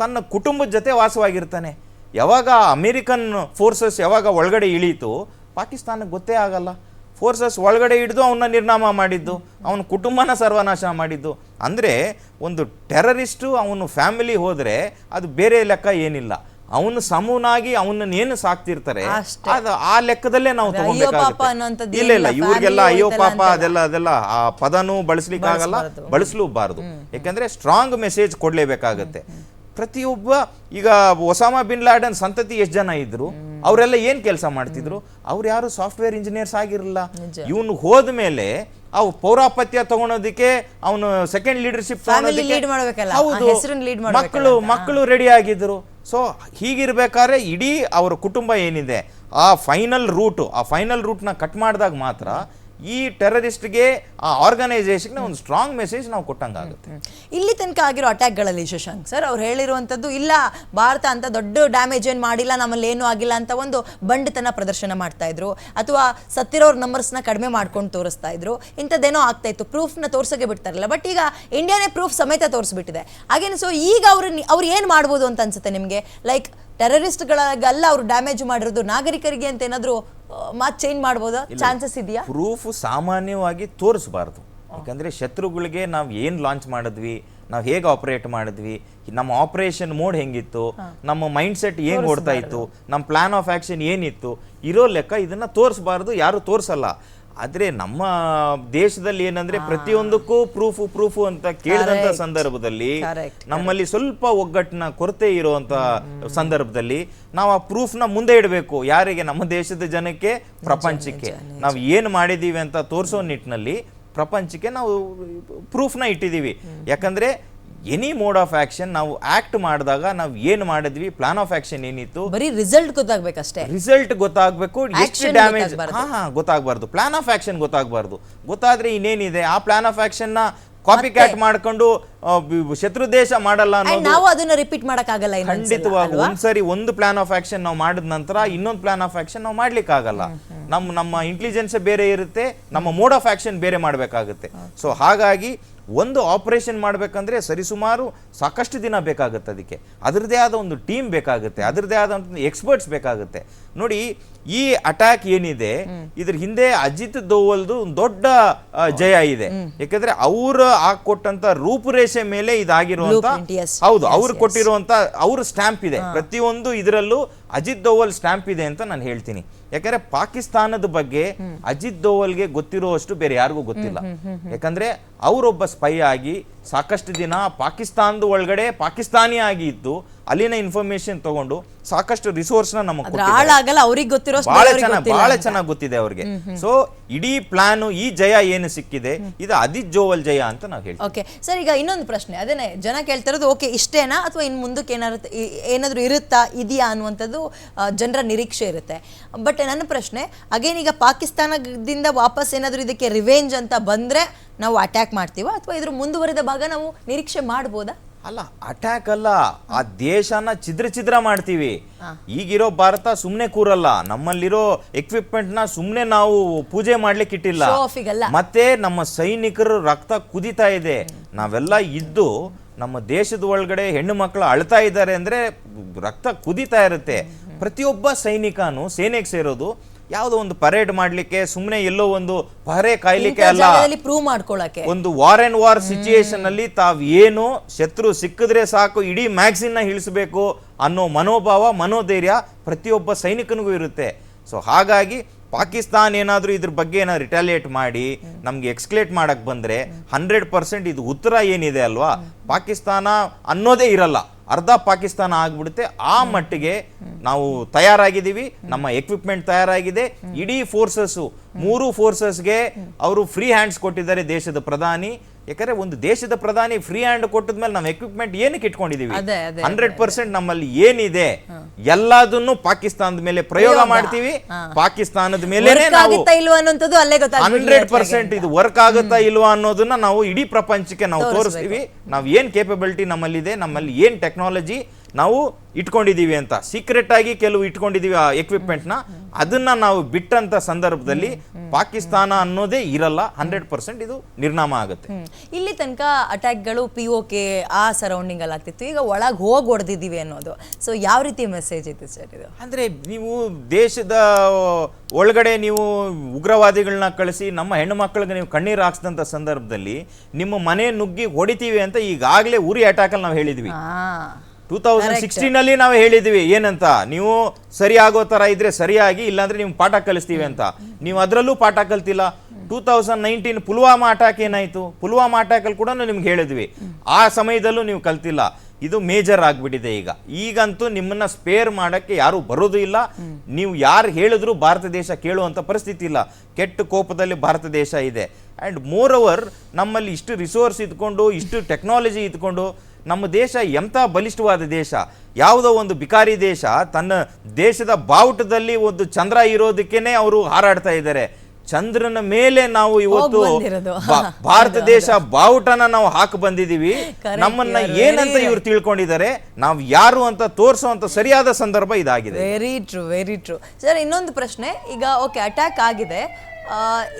ತನ್ನ ಕುಟುಂಬದ ಜೊತೆ ವಾಸವಾಗಿರ್ತಾನೆ. ಯಾವಾಗ ಅಮೆರಿಕನ್ ಫೋರ್ಸಸ್ ಯಾವಾಗ ಒಳಗಡೆ ಇಳೀತು ಪಾಕಿಸ್ತಾನಕ್ಕೆ ಗೊತ್ತೇ ಆಗಲ್ಲ. ಫೋರ್ಸಸ್ ಒಳಗಡೆ ಹಿಡಿದು ಅವನ್ನ ನಿರ್ನಾಮ ಮಾಡಿದ್ದು ಅವನ ಕುಟುಂಬನ ಸರ್ವನಾಶ ಮಾಡಿದ್ದು. ಅಂದರೆ ಒಂದು ಟೆರರಿಸ್ಟು ಅವನು ಫ್ಯಾಮಿಲಿ ಹೋದರೆ ಅದು ಬೇರೆ ಲೆಕ್ಕ ಏನಿಲ್ಲ. ಅವನು ಸಮೂನಾಗಿ ಅವನನ್ನ ಏನು ಸಾಕ್ತಿರ್ತಾರೆ ಅದು ಆ ಲೆಕ್ಕದಲ್ಲೇ ನಾವು ಪಾಪ ಇಲ್ಲ ಇಲ್ಲ ಇವ್ರಿಗೆಲ್ಲ ಅಯ್ಯೋ ಪಾಪ ಅದೆಲ್ಲ ಅದೆಲ್ಲ ಆ ಪದನೂ ಬಳಸ್ಲಿಕ್ಕಾಗಲ್ಲ. ಬಳಸಲೂಬಾರ್ದು. ಯಾಕಂದ್ರೆ ಸ್ಟ್ರಾಂಗ್ ಮೆಸೇಜ್ ಕೊಡ್ಲೇಬೇಕಾಗತ್ತೆ. ಪ್ರತಿಯೊಬ್ಬ ಈಗ ಒಸಾಮಾ ಬಿನ್ ಲಾಡನ್ ಸಂತತಿ ಎಷ್ಟು ಜನ ಇದ್ರು ಅವರೆಲ್ಲ ಏನ್ ಕೆಲಸ ಮಾಡ್ತಿದ್ರು? ಅವ್ರು ಯಾರು ಸಾಫ್ಟ್ವೇರ್ ಇಂಜಿನಿಯರ್ಸ್ ಆಗಿರಲಿಲ್ಲ. ಇವನು ಹೋದ ಮೇಲೆ ಅವ್ ಪೌರಾಪತ್ಯ ತಗೊಳೋದಕ್ಕೆ ಅವನು ಸೆಕೆಂಡ್ ಲೀಡರ್ಶಿಪ್ ಮಕ್ಕಳು. ಮಕ್ಕಳು ರೆಡಿ ಆಗಿದ್ರು. ಸೊ ಹೀಗಿರ್ಬೇಕಾದ್ರೆ ಇಡೀ ಅವರ ಕುಟುಂಬ ಏನಿದೆ ಆ ಫೈನಲ್ ರೂಟ್ ಆ ಫೈನಲ್ ರೂಟ್ನ ಕಟ್ ಮಾಡಿದಾಗ ಮಾತ್ರ ಈ ಟೆರರಿಸ್ಟ್ಗೆ ಆ ಆರ್ಗನೈಸೇಷನ್ಗೆ ಒಂದು ಸ್ಟ್ರಾಂಗ್ ಮೆಸೇಜ್ ನಾವು ಕೊಟ್ಟಂಗಾಗುತ್ತೆ. ಇಲ್ಲಿ ತನಕ ಆಗಿರೋ ಅಟ್ಯಾಕ್ಗಳಲ್ಲಿ ಶಶಾಂಕ್ ಸರ್, ಅವ್ರು ಹೇಳಿರುವಂಥದ್ದು, ಇಲ್ಲ, ಭಾರತ ಅಂತ ದೊಡ್ಡ ಡ್ಯಾಮೇಜ್ ಏನು ಮಾಡಿಲ್ಲ, ನಮ್ಮಲ್ಲಿ ಏನೂ ಆಗಿಲ್ಲ ಅಂತ ಒಂದು ಬಂಡತನ ಪ್ರದರ್ಶನ ಮಾಡ್ತಾ ಇದ್ರು, ಅಥವಾ ಸತ್ತಿರೋರ್ ನಂಬರ್ಸ್ನ ಕಡಿಮೆ ಮಾಡ್ಕೊಂಡು ತೋರಿಸ್ತಾ ಇದ್ರು, ಇಂಥದ್ದೇನೋ ಆಗ್ತಾ ಇತ್ತು. ಪ್ರೂಫ್ನ ತೋರ್ಸೋಕೆ ಬಿಡ್ತಾರಲ್ಲ ಬಟ್ ಈಗ ಇಂಡಿಯಾನೇ ಪ್ರೂಫ್ ಸಮೇತ ತೋರಿಸ್ಬಿಟ್ಟಿದೆ. ಹಾಗೇನು ಸೊ ಈಗ ಅವರು ಅವ್ರು ಏನು ಮಾಡ್ಬೋದು ಅಂತ ಅನ್ಸುತ್ತೆ ನಿಮಗೆ? ಲೈಕ್ ಟೆರರಿಸ್ಟ್ಗಳಿಗೆಲ್ಲ ಅವರು ಡ್ಯಾಮೇಜ್ ಮಾಡಿರೋದು. ನಾಗರಿಕರಿಗೆ ಅಂತ ಏನಾದರೂ ಮಾತು ಚೇಂಜ್ ಮಾಡ್ಬೋದಾ? ಚಾನ್ಸಸ್ ಇದೆಯಾ? ಪ್ರೂಫ್ ಸಾಮಾನ್ಯವಾಗಿ ತೋರಿಸಬಾರ್ದು. ಯಾಕಂದ್ರೆ ಶತ್ರುಗಳಿಗೆ ನಾವು ಏನು ಲಾಂಚ್ ಮಾಡಿದ್ವಿ ನಾವು ಹೇಗೆ ಆಪರೇಟ್ ಮಾಡಿದ್ವಿ ನಮ್ಮ ಆಪರೇಷನ್ ಮೋಡ್ ಹೆಂಗಿತ್ತು ನಮ್ಮ ಮೈಂಡ್ ಸೆಟ್ ಏನ್ ಓಡ್ತಾ ಇತ್ತು ನಮ್ಮ ಪ್ಲಾನ್ ಆಫ್ ಆಕ್ಷನ್ ಏನಿತ್ತು ಇರೋ ಲೆಕ್ಕ ಇದನ್ನ ತೋರಿಸಬಾರ್ದು ಯಾರು ತೋರಿಸಲ್ಲ. ಆದ್ರೆ ನಮ್ಮ ದೇಶದಲ್ಲಿ ಏನಂದ್ರೆ ಪ್ರತಿಯೊಂದಕ್ಕೂ ಪ್ರೂಫ್ ಪ್ರೂಫ್ ಅಂತ ಕೇಳಿದಂತ ಸಂದರ್ಭದಲ್ಲಿ ನಮ್ಮಲ್ಲಿ ಸ್ವಲ್ಪ ಒಗ್ಗಟ್ಟಿನ ಕೊರತೆ ಇರುವಂತ ಸಂದರ್ಭದಲ್ಲಿ ನಾವು ಆ ಪ್ರೂಫ್ನ ಮುಂದೆ ಇಡಬೇಕು. ಯಾರಿಗೆ? ನಮ್ಮ ದೇಶದ ಜನಕ್ಕೆ ಪ್ರಪಂಚಕ್ಕೆ. ನಾವು ಏನು ಮಾಡಿದೀವಿ ಅಂತ ತೋರಿಸೋ ನಿಟ್ಟಿನಲ್ಲಿ ಪ್ರಪಂಚಕ್ಕೆ ನಾವು ಪ್ರೂಫ್ನ ಇಟ್ಟಿದ್ದೀವಿ ಯಾಕಂದ್ರೆ ಎನಿ ಮೋಡ್ ಆಫ್ ಆಕ್ಷನ್ ನಾವು ಆಕ್ಟ್ ಮಾಡಿದಾಗ ನಾವು ಏನು ಮಾಡಿದ್ವಿ? ಪ್ಲಾನ್ ಆಫ್ ಆಕ್ಷನ್ ಏನಿತ್ತು? ಬರೀ ರಿಸಲ್ಟ್ ಗೊತ್ತಾಗ್ಬೇಕಷ್ಟೇ. ರಿಸಲ್ಟ್ ಗೊತ್ತಾಗಬೇಕು. ಎಷ್ಟು ಡ್ಯಾಮೇಜ್. ಹಾ ಹಾ ಗೊತ್ತಾಗಬಾರ್ದು. ಪ್ಲಾನ್ ಆಫ್ ಆಕ್ಷನ್ ಗೊತ್ತಾಗಬಾರ್ದು. ಗೊತ್ತಾದ್ರೆ ಇನ್ನೇನಿದೆ? ಆ ಪ್ಲಾನ್ ಆಫ್ ಆಕ್ಷನ್ನ ಕಾಪಿ ಕ್ಯಾಟ್ ಮಾಡ್ಕೊಂಡು ಶತ್ರು ದೇಶ ಮಾಡಲ್ಲ ನಾವು ಅದನ್ನ ರಿಪೀಟ್ ಮಾಡೋಕ್ಕಾಗಲ್ಲ ಆಗಲ್ಲ ಖಂಡಿತವಾಗಿ ಒಂದ್ಸರಿ ಒಂದು ಪ್ಲಾನ್ ಆಫ್ ಆಕ್ಷನ್ ನಾವು ಮಾಡಿದ ನಂತರ ಇನ್ನೊಂದು ಪ್ಲಾನ್ ಆಫ್ ಆಕ್ಷನ್ ನಾವು ಮಾಡ್ಲಿಕ್ಕೆ ಆಗಲ್ಲ ನಮ್ಮ ನಮ್ಮ ಇಂಟೆಲಿಜೆನ್ಸ್ ಬೇರೆ ಇರುತ್ತೆ ನಮ್ಮ ಮೋಡ್ ಆಫ್ ಆಕ್ಷನ್ ಬೇರೆ ಮಾಡಬೇಕಾಗುತ್ತೆ. ಸೊ ಹಾಗಾಗಿ ಒಂದು ಆಪರೇಷನ್ ಮಾಡಬೇಕಂದ್ರೆ ಸರಿಸುಮಾರು ಸಾಕಷ್ಟು ದಿನ ಬೇಕಾಗುತ್ತೆ ಅದಕ್ಕೆ. ಅದರದೇ ಆದ ಒಂದು ಟೀಮ್ ಬೇಕಾಗುತ್ತೆ ಅದರದೇ ಆದ ಎಕ್ಸ್ಪರ್ಟ್ಸ್ ಬೇಕಾಗುತ್ತೆ. ನೋಡಿ ಈ ಅಟ್ಯಾಕ್ ಏನಿದೆ ಇದ್ರ ಹಿಂದೆ ಅಜಿತ್ ದೋವಲ್ದು ಒಂದು ದೊಡ್ಡ ಜಯ ಇದೆ. ಯಾಕಂದ್ರೆ ಅವರು ಹಾಕೊಟ್ಟಂತ ರೂಪುರೇಷೆ ಮೇಲೆ ಇದಾಗಿರುವಂತ ಹೌದು ಅವ್ರು. ಕೊಟ್ಟಿರುವಂತ ಅವ್ರ ಸ್ಟ್ಯಾಂಪ್ ಇದೆ. ಪ್ರತಿಯೊಂದು ಇದರಲ್ಲೂ ಅಜಿತ್ ದೋವಲ್ ಸ್ಟ್ಯಾಂಪ್ ಇದೆ ಅಂತ ನಾನು ಹೇಳ್ತೀನಿ. ಯಾಕಂದ್ರೆ ಪಾಕಿಸ್ತಾನದ ಬಗ್ಗೆ ಅಜಿತ್ ದೋವಲ್ಗೆ ಗೊತ್ತಿರುವಷ್ಟು ಬೇರೆ ಯಾರಿಗೂ ಗೊತ್ತಿಲ್ಲ. ಯಾಕಂದ್ರೆ ಅವರೊಬ್ಬ ಸ್ಪೈ ಆಗಿ ಸಾಕಷ್ಟು ದಿನ ಪಾಕಿಸ್ತಾನದ ಒಳಗಡೆ ಪಾಕಿಸ್ತಾನಿ ಆಗಿ ಇದ್ದು ಅಲ್ಲಿನ ಇನ್ಫಾರ್ಮೇಶನ್ ತಗೊಂಡು ಸಾಕಷ್ಟು ರಿಸೋರ್ಸ್ನ ನಮಗೆ ಬಹಳ ಚೆನ್ನಾಗಿ ಬಹಳ ಚೆನ್ನಾಗಿ ಗೊತ್ತಿದೆ ಅವ್ರಿಗೆ. ಸೊ ಇಡೀ ಪ್ಲಾನ್ ಈ ಜಯ ಏನು ಸಿಕ್ಕಿದೆ? ಇದು ಅದಿತ್ ಜೋವಲ್ ಜಯ ಅಂತ ನಾವು ಹೇಳ್ತೀವಿ. ಓಕೆ ಸರ್ ಈಗ ಇನ್ನೊಂದು ಪ್ರಶ್ನೆ. ಅದೇನೆ ಜನ ಕೇಳ್ತಿರೋದು ಓಕೆ ಇಷ್ಟೇನಾ ಅಥವಾ ಇನ್ನು ಮುಂದಕ್ಕೆ ಏನಾರು ಏನಾದರೂ ಇರುತ್ತಾ ಇದೆಯಾ ಅನ್ನುವಂಥದ್ದು ಜನರ ನಿರೀಕ್ಷೆ ಇರುತ್ತೆ. ಬಟ್ ನನ್ನ ಪ್ರಶ್ನೆ ಅಗೇನ್ ಈಗ ಪಾಕಿಸ್ತಾನದಿಂದ ವಾಪಸ್ ಏನಾದರೂ ಇದಕ್ಕೆ ರಿವೆಂಜ್ ಅಂತ ಬಂದ್ರೆ ನಾವು ಅಟ್ಯಾಕ್ ಮಾಡ್ತೀವಾ ಅಥವಾ ಇದ್ರ ಮುಂದುವರಿದ ಭಾಗ ನಾವು ನಿರೀಕ್ಷೆ ಮಾಡ್ಬೋದಾ? ಅಲ್ಲ ಅಟ್ಯಾಕ್ ಅಲ್ಲ. ಆ ದೇಶನ ಚಿದ್ರ ಚಿದ್ರ ಮಾಡ್ತೀವಿ. ಈಗಿರೋ ಭಾರತ ಸುಮ್ನೆ ಕೂರಲ್ಲ. ನಮ್ಮಲ್ಲಿರೋ ಎಕ್ವಿಪ್ಮೆಂಟ್ನ ಸುಮ್ನೆ ನಾವು ಪೂಜೆ ಮಾಡ್ಲಿಕ್ಕೆ ಇಟ್ಟಿಲ್ಲ. ಮತ್ತೆ ನಮ್ಮ ಸೈನಿಕರು ರಕ್ತ ಕುದಿತಾ ಇದೆ. ನಾವೆಲ್ಲ ಇದ್ದು ನಮ್ಮ ದೇಶದ ಒಳಗಡೆ ಹೆಣ್ಣು ಮಕ್ಕಳು ಅಳ್ತಾ ಇದ್ದಾರೆ ಅಂದ್ರೆ ರಕ್ತ ಕುದಿತಾ ಇರುತ್ತೆ. ಪ್ರತಿಯೊಬ್ಬ ಸೈನಿಕನು ಸೇನೆಗೆ ಸೇರೋದು. ಯಾವುದೋ ಒಂದು ಪರೇಡ್ ಮಾಡ್ಲಿಕ್ಕೆ ಸುಮ್ಮನೆ ಎಲ್ಲೋ ಒಂದು ಪಹರೆ ಕಾಯ್ಲಿಕ್ಕೆ ಅಲ್ಲ. ಪ್ರೂವ್ ಮಾಡ್ಕೊಳಕ್ಕೆ. ಒಂದು ವಾರ್ ಅಂಡ್ ವಾರ್ ಸಿಚುಯೇಷನ್ ಅಲ್ಲಿ ತಾವ್ ಏನು ಶತ್ರು ಸಿಕ್ಕಿದ್ರೆ ಸಾಕು ಇಡೀ ಮ್ಯಾಗ್ಸಿನ್ನ ಇಳಿಸಬೇಕು ಅನ್ನೋ ಮನೋಭಾವ ಮನೋಧೈರ್ಯ ಪ್ರತಿಯೊಬ್ಬ ಸೈನಿಕನಿಗೂ ಇರುತ್ತೆ. ಸೊ ಹಾಗಾಗಿ ಪಾಕಿಸ್ತಾನ್ ಏನಾದರೂ ಇದ್ರ ಬಗ್ಗೆ ಏನಾದ್ರು ರಿಟಾಲಿಯೇಟ್ ಮಾಡಿ ನಮ್ಗೆ ಎಕ್ಸ್ಕ್ಲೇಟ್ ಮಾಡಕ್ ಬಂದ್ರೆ ಹಂಡ್ರೆಡ್ ಪರ್ಸೆಂಟ್ ಇದು ಉತ್ತರ ಏನಿದೆ ಅಲ್ವಾ? ಪಾಕಿಸ್ತಾನ ಅನ್ನೋದೇ ಇರಲ್ಲ. ಅರ್ಧ ಪಾಕಿಸ್ತಾನ ಆಗ್ಬಿಡುತ್ತೆ. ಆ ಮಟ್ಟಿಗೆ ನಾವು ತಯಾರಾಗಿದ್ದೀವಿ. ನಮ್ಮ ಎಕ್ವಿಪ್ಮೆಂಟ್ ತಯಾರಾಗಿದೆ. ಇಡೀ ಫೋರ್ಸಸ್ ಮೂರು ಫೋರ್ಸಸ್ಗೆ ಅವರು ಫ್ರೀ ಹ್ಯಾಂಡ್ಸ್ ಕೊಟ್ಟಿದ್ದಾರೆ ದೇಶದ ಪ್ರಧಾನಿ. ಯಾಕಂದ್ರೆ ಒಂದು ದೇಶದ ಪ್ರಧಾನಿ ಫ್ರೀ ಹ್ಯಾಂಡ್ ಕೊಟ್ಟದ್ಮೇಲೆ ನಾವು ಎಕ್ವಿಪ್ಮೆಂಟ್ ಏನಕ್ಕೆ ಇಟ್ಕೊಂಡಿದೀವಿ? ಹಂಡ್ರೆಡ್ ಪರ್ಸೆಂಟ್ ನಮ್ಮಲ್ಲಿ ಏನಿದೆ ಎಲ್ಲದನ್ನು ಪಾಕಿಸ್ತಾನದ ಮೇಲೆ ಪ್ರಯೋಗ. ಮಾಡ್ತೀವಿ. ಪಾಕಿಸ್ತಾನದ ಮೇಲೆ ಹಂಡ್ರೆಡ್ ಪರ್ಸೆಂಟ್ ಇದು ವರ್ಕ್ ಆಗುತ್ತಾ ಇಲ್ವಾ ಅನ್ನೋದನ್ನ ನಾವು ಇಡೀ ಪ್ರಪಂಚಕ್ಕೆ ನಾವು ತೋರಿಸ್ತೀವಿ. ನಾವು ಏನ್ ಕೇಪಬಿಲಿಟಿ ನಮ್ಮಲ್ಲಿದೆ ನಮ್ಮಲ್ಲಿ ಏನ್ ಟೆಕ್ನಾಲಜಿ ನಾವು ಇಟ್ಕೊಂಡಿದೀವಿ ಅಂತ. ಸೀಕ್ರೆಟ್ ಆಗಿ ಕೆಲವು ಇಟ್ಕೊಂಡಿದೀವಿ ಆ ಎಕ್ವಿಪ್ಮೆಂಟ್ನ ನ ಅದನ್ನ ನಾವು ಬಿಟ್ಟಂತ ಸಂದರ್ಭದಲ್ಲಿ ಪಾಕಿಸ್ತಾನ ಅನ್ನೋದೇ ಇರಲ್ಲ. ಹಂಡ್ರೆಡ್ ಪರ್ಸೆಂಟ್ ಇದು ನಿರ್ನಾಮ ಆಗುತ್ತೆ. ಇಲ್ಲಿ ತನಕ ಅಟ್ಯಾಕ್ಗಳು ಪಿ ಓ ಕೆ ಆ ಸರೌಂಡಿಂಗ್ ಅಲ್ಲಿ ಆಗ್ತಿತ್ತು. ಈಗ ಒಳಗೆ ಹೋಗಿ ಹೊಡೆದಿದ್ದೀವಿ ಅನ್ನೋದು. ಸೊ ಯಾವ ರೀತಿ ಮೆಸೇಜ್ ಇತ್ತು ಸರ್ ಇದು? ಅಂದ್ರೆ ನೀವು ದೇಶದ ಒಳಗಡೆ ನೀವು ಉಗ್ರವಾದಿಗಳನ್ನ ಕಳಿಸಿ ನಮ್ಮ ಹೆಣ್ಣು ಮಕ್ಕಳಿಗೆ ನೀವು ಕಣ್ಣೀರು ಹಾಕ್ಸಿದಂಥ ಸಂದರ್ಭದಲ್ಲಿ ನಿಮ್ಮ ಮನೆ ನುಗ್ಗಿ ಹೊಡಿತೀವಿ ಅಂತ ಈಗಾಗಲೇ ಉರಿ ಅಟ್ಯಾಕಲ್ಲಿ ನಾವು ಹೇಳಿದ್ವಿ. ಟೂ ತೌಸಂಡ್ ಸಿಕ್ಸ್ಟೀನಲ್ಲಿ ನಾವು ಹೇಳಿದ್ವಿ, ಏನಂತ? ನೀವು ಸರಿ ಆಗೋ ಥರ ಇದ್ರೆ ಸರಿಯಾಗಿ, ಇಲ್ಲಾಂದ್ರೆ ನೀವು ಪಾಠ ಕಲಿಸ್ತೀವಿ ಅಂತ. ನೀವು ಅದರಲ್ಲೂ ಪಾಠ ಕಲ್ತಿಲ್ಲ. Two thousand nineteen Pulwama attack ಏನಾಯಿತು? ಪುಲ್ವಾಮಾ ಅಟ್ಯಾಕಲ್ಲಿ ಕೂಡ ನಿಮ್ಗೆ ಹೇಳಿದ್ವಿ. ಆ ಸಮಯದಲ್ಲೂ ನೀವು ಕಲ್ತಿಲ್ಲ. ಇದು ಮೇಜರ್ ಆಗಿಬಿಟ್ಟಿದೆ ಈಗ. ಈಗಂತೂ ನಿಮ್ಮನ್ನ ಸ್ಪೇರ್ ಮಾಡಕ್ಕೆ ಯಾರು ಬರೋದು ಇಲ್ಲ. ನೀವು ಯಾರು ಹೇಳಿದ್ರು ಭಾರತ ದೇಶ ಕೇಳುವಂಥ ಪರಿಸ್ಥಿತಿ ಇಲ್ಲ. ಕೆಟ್ಟ ಕೋಪದಲ್ಲಿ ಭಾರತ ದೇಶ ಇದೆ. ಅಂಡ್ ಮೋರ್ ಓವರ್ ನಮ್ಮಲ್ಲಿ ಇಷ್ಟು ರಿಸೋರ್ಸ್ ಇದ್ಕೊಂಡು, ಇಷ್ಟು ಟೆಕ್ನಾಲಜಿ ಇದ್ಕೊಂಡು ನಮ್ಮ ದೇಶ ಎಂಥ ಬಲಿಷ್ಠವಾದ ದೇಶ? ಯಾವುದೋ ಒಂದು ಬಿಕಾರಿ ದೇಶ ತನ್ನ ದೇಶದ ಬಾವುಟದಲ್ಲಿ ಒಂದು ಚಂದ್ರ ಇರೋದಕ್ಕೇನೆ ಅವರು ಹಾರಾಡ್ತಾ ಇದ್ದಾರೆ. ಚಂದ್ರನ ಮೇಲೆ ನಾವು ಇವತ್ತು. ಭಾರತ ದೇಶ ಬಾವುಟನ ನಾವು ಹಾಕಿ ಬಂದಿದೀವಿ. ನಮ್ಮನ್ನ ಏನಂತ ಇವ್ರು ತಿಳ್ಕೊಂಡಿದ್ದಾರೆ? ನಾವು ಯಾರು ಅಂತ ತೋರಿಸುವಂತ ಸರಿಯಾದ ಸಂದರ್ಭ ಇದಾಗಿದೆ. Very true very true sir ಇನ್ನೊಂದು ಪ್ರಶ್ನೆ. ಈಗ ಓಕೆ ಅಟ್ಯಾಕ್ ಆಗಿದೆ.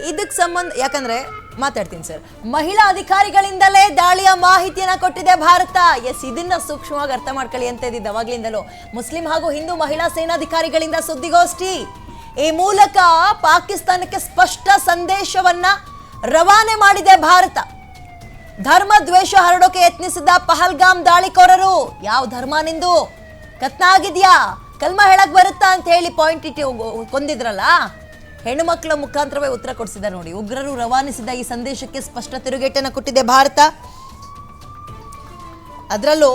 ಇದಕ್ಕೆ ಸಂಬಂಧ ಯಾಕಂದ್ರೆ ಮಾತಾಡ್ತೀನಿ ಸರ್ ಮಹಿಳಾ ಅಧಿಕಾರಿಗಳಿಂದಲೇ ದಾಳಿಯ ಮಾಹಿತಿಯನ್ನ ಕೊಟ್ಟಿದೆ ಭಾರತ. ಎಸ್ ಇದನ್ನ ಸೂಕ್ಷ್ಮವಾಗಿ ಅರ್ಥ ಮಾಡ್ಕೊಳ್ಳಿ ಅಂತ ಇದ್ದಿದ್ದು ಅವಾಗ್ಲಿಂದಲೂ. ಮುಸ್ಲಿಂ ಹಾಗೂ ಹಿಂದೂ ಮಹಿಳಾ ಸೇನಾಧಿಕಾರಿಗಳಿಂದ ಸುದ್ದಿಗೋಷ್ಠಿ. ಈ ಮೂಲಕ ಪಾಕಿಸ್ತಾನಕ್ಕೆ ಸ್ಪಷ್ಟ ಸಂದೇಶವನ್ನ ರವಾನೆ ಮಾಡಿದೆ ಭಾರತ. ಧರ್ಮ ದ್ವೇಷ ಹರಡೋಕೆ ಯತ್ನಿಸಿದ ಪಹಲ್ಗಾಮ್ ದಾಳಿಕೋರರು, ಯಾವ ಧರ್ಮ ನಿಂದು? ಕತ್ನ ಆಗಿದ್ಯಾ ಕಲ್ಮ ಹೇಳಕ್ ಬರುತ್ತಾ ಅಂತ ಹೇಳಿ ಪಾಯಿಂಟ್ ಇಟ್ಟು ಕೊಂದಿದ್ರಲ್ಲ? ಹೆಣ್ಣು ಮಕ್ಕಳ ಮುಖಾಂತರವೇ ಉತ್ತರ ಕೊಡಿಸಿದ ನೋಡಿ. ಉಗ್ರರು ರವಾನಿಸಿದ ಈ ಸಂದೇಶಕ್ಕೆ ಸ್ಪಷ್ಟ ತಿರುಗೇಟನ್ನು ಕೊಟ್ಟಿದೆ ಭಾರತ. ಅದರಲ್ಲೂ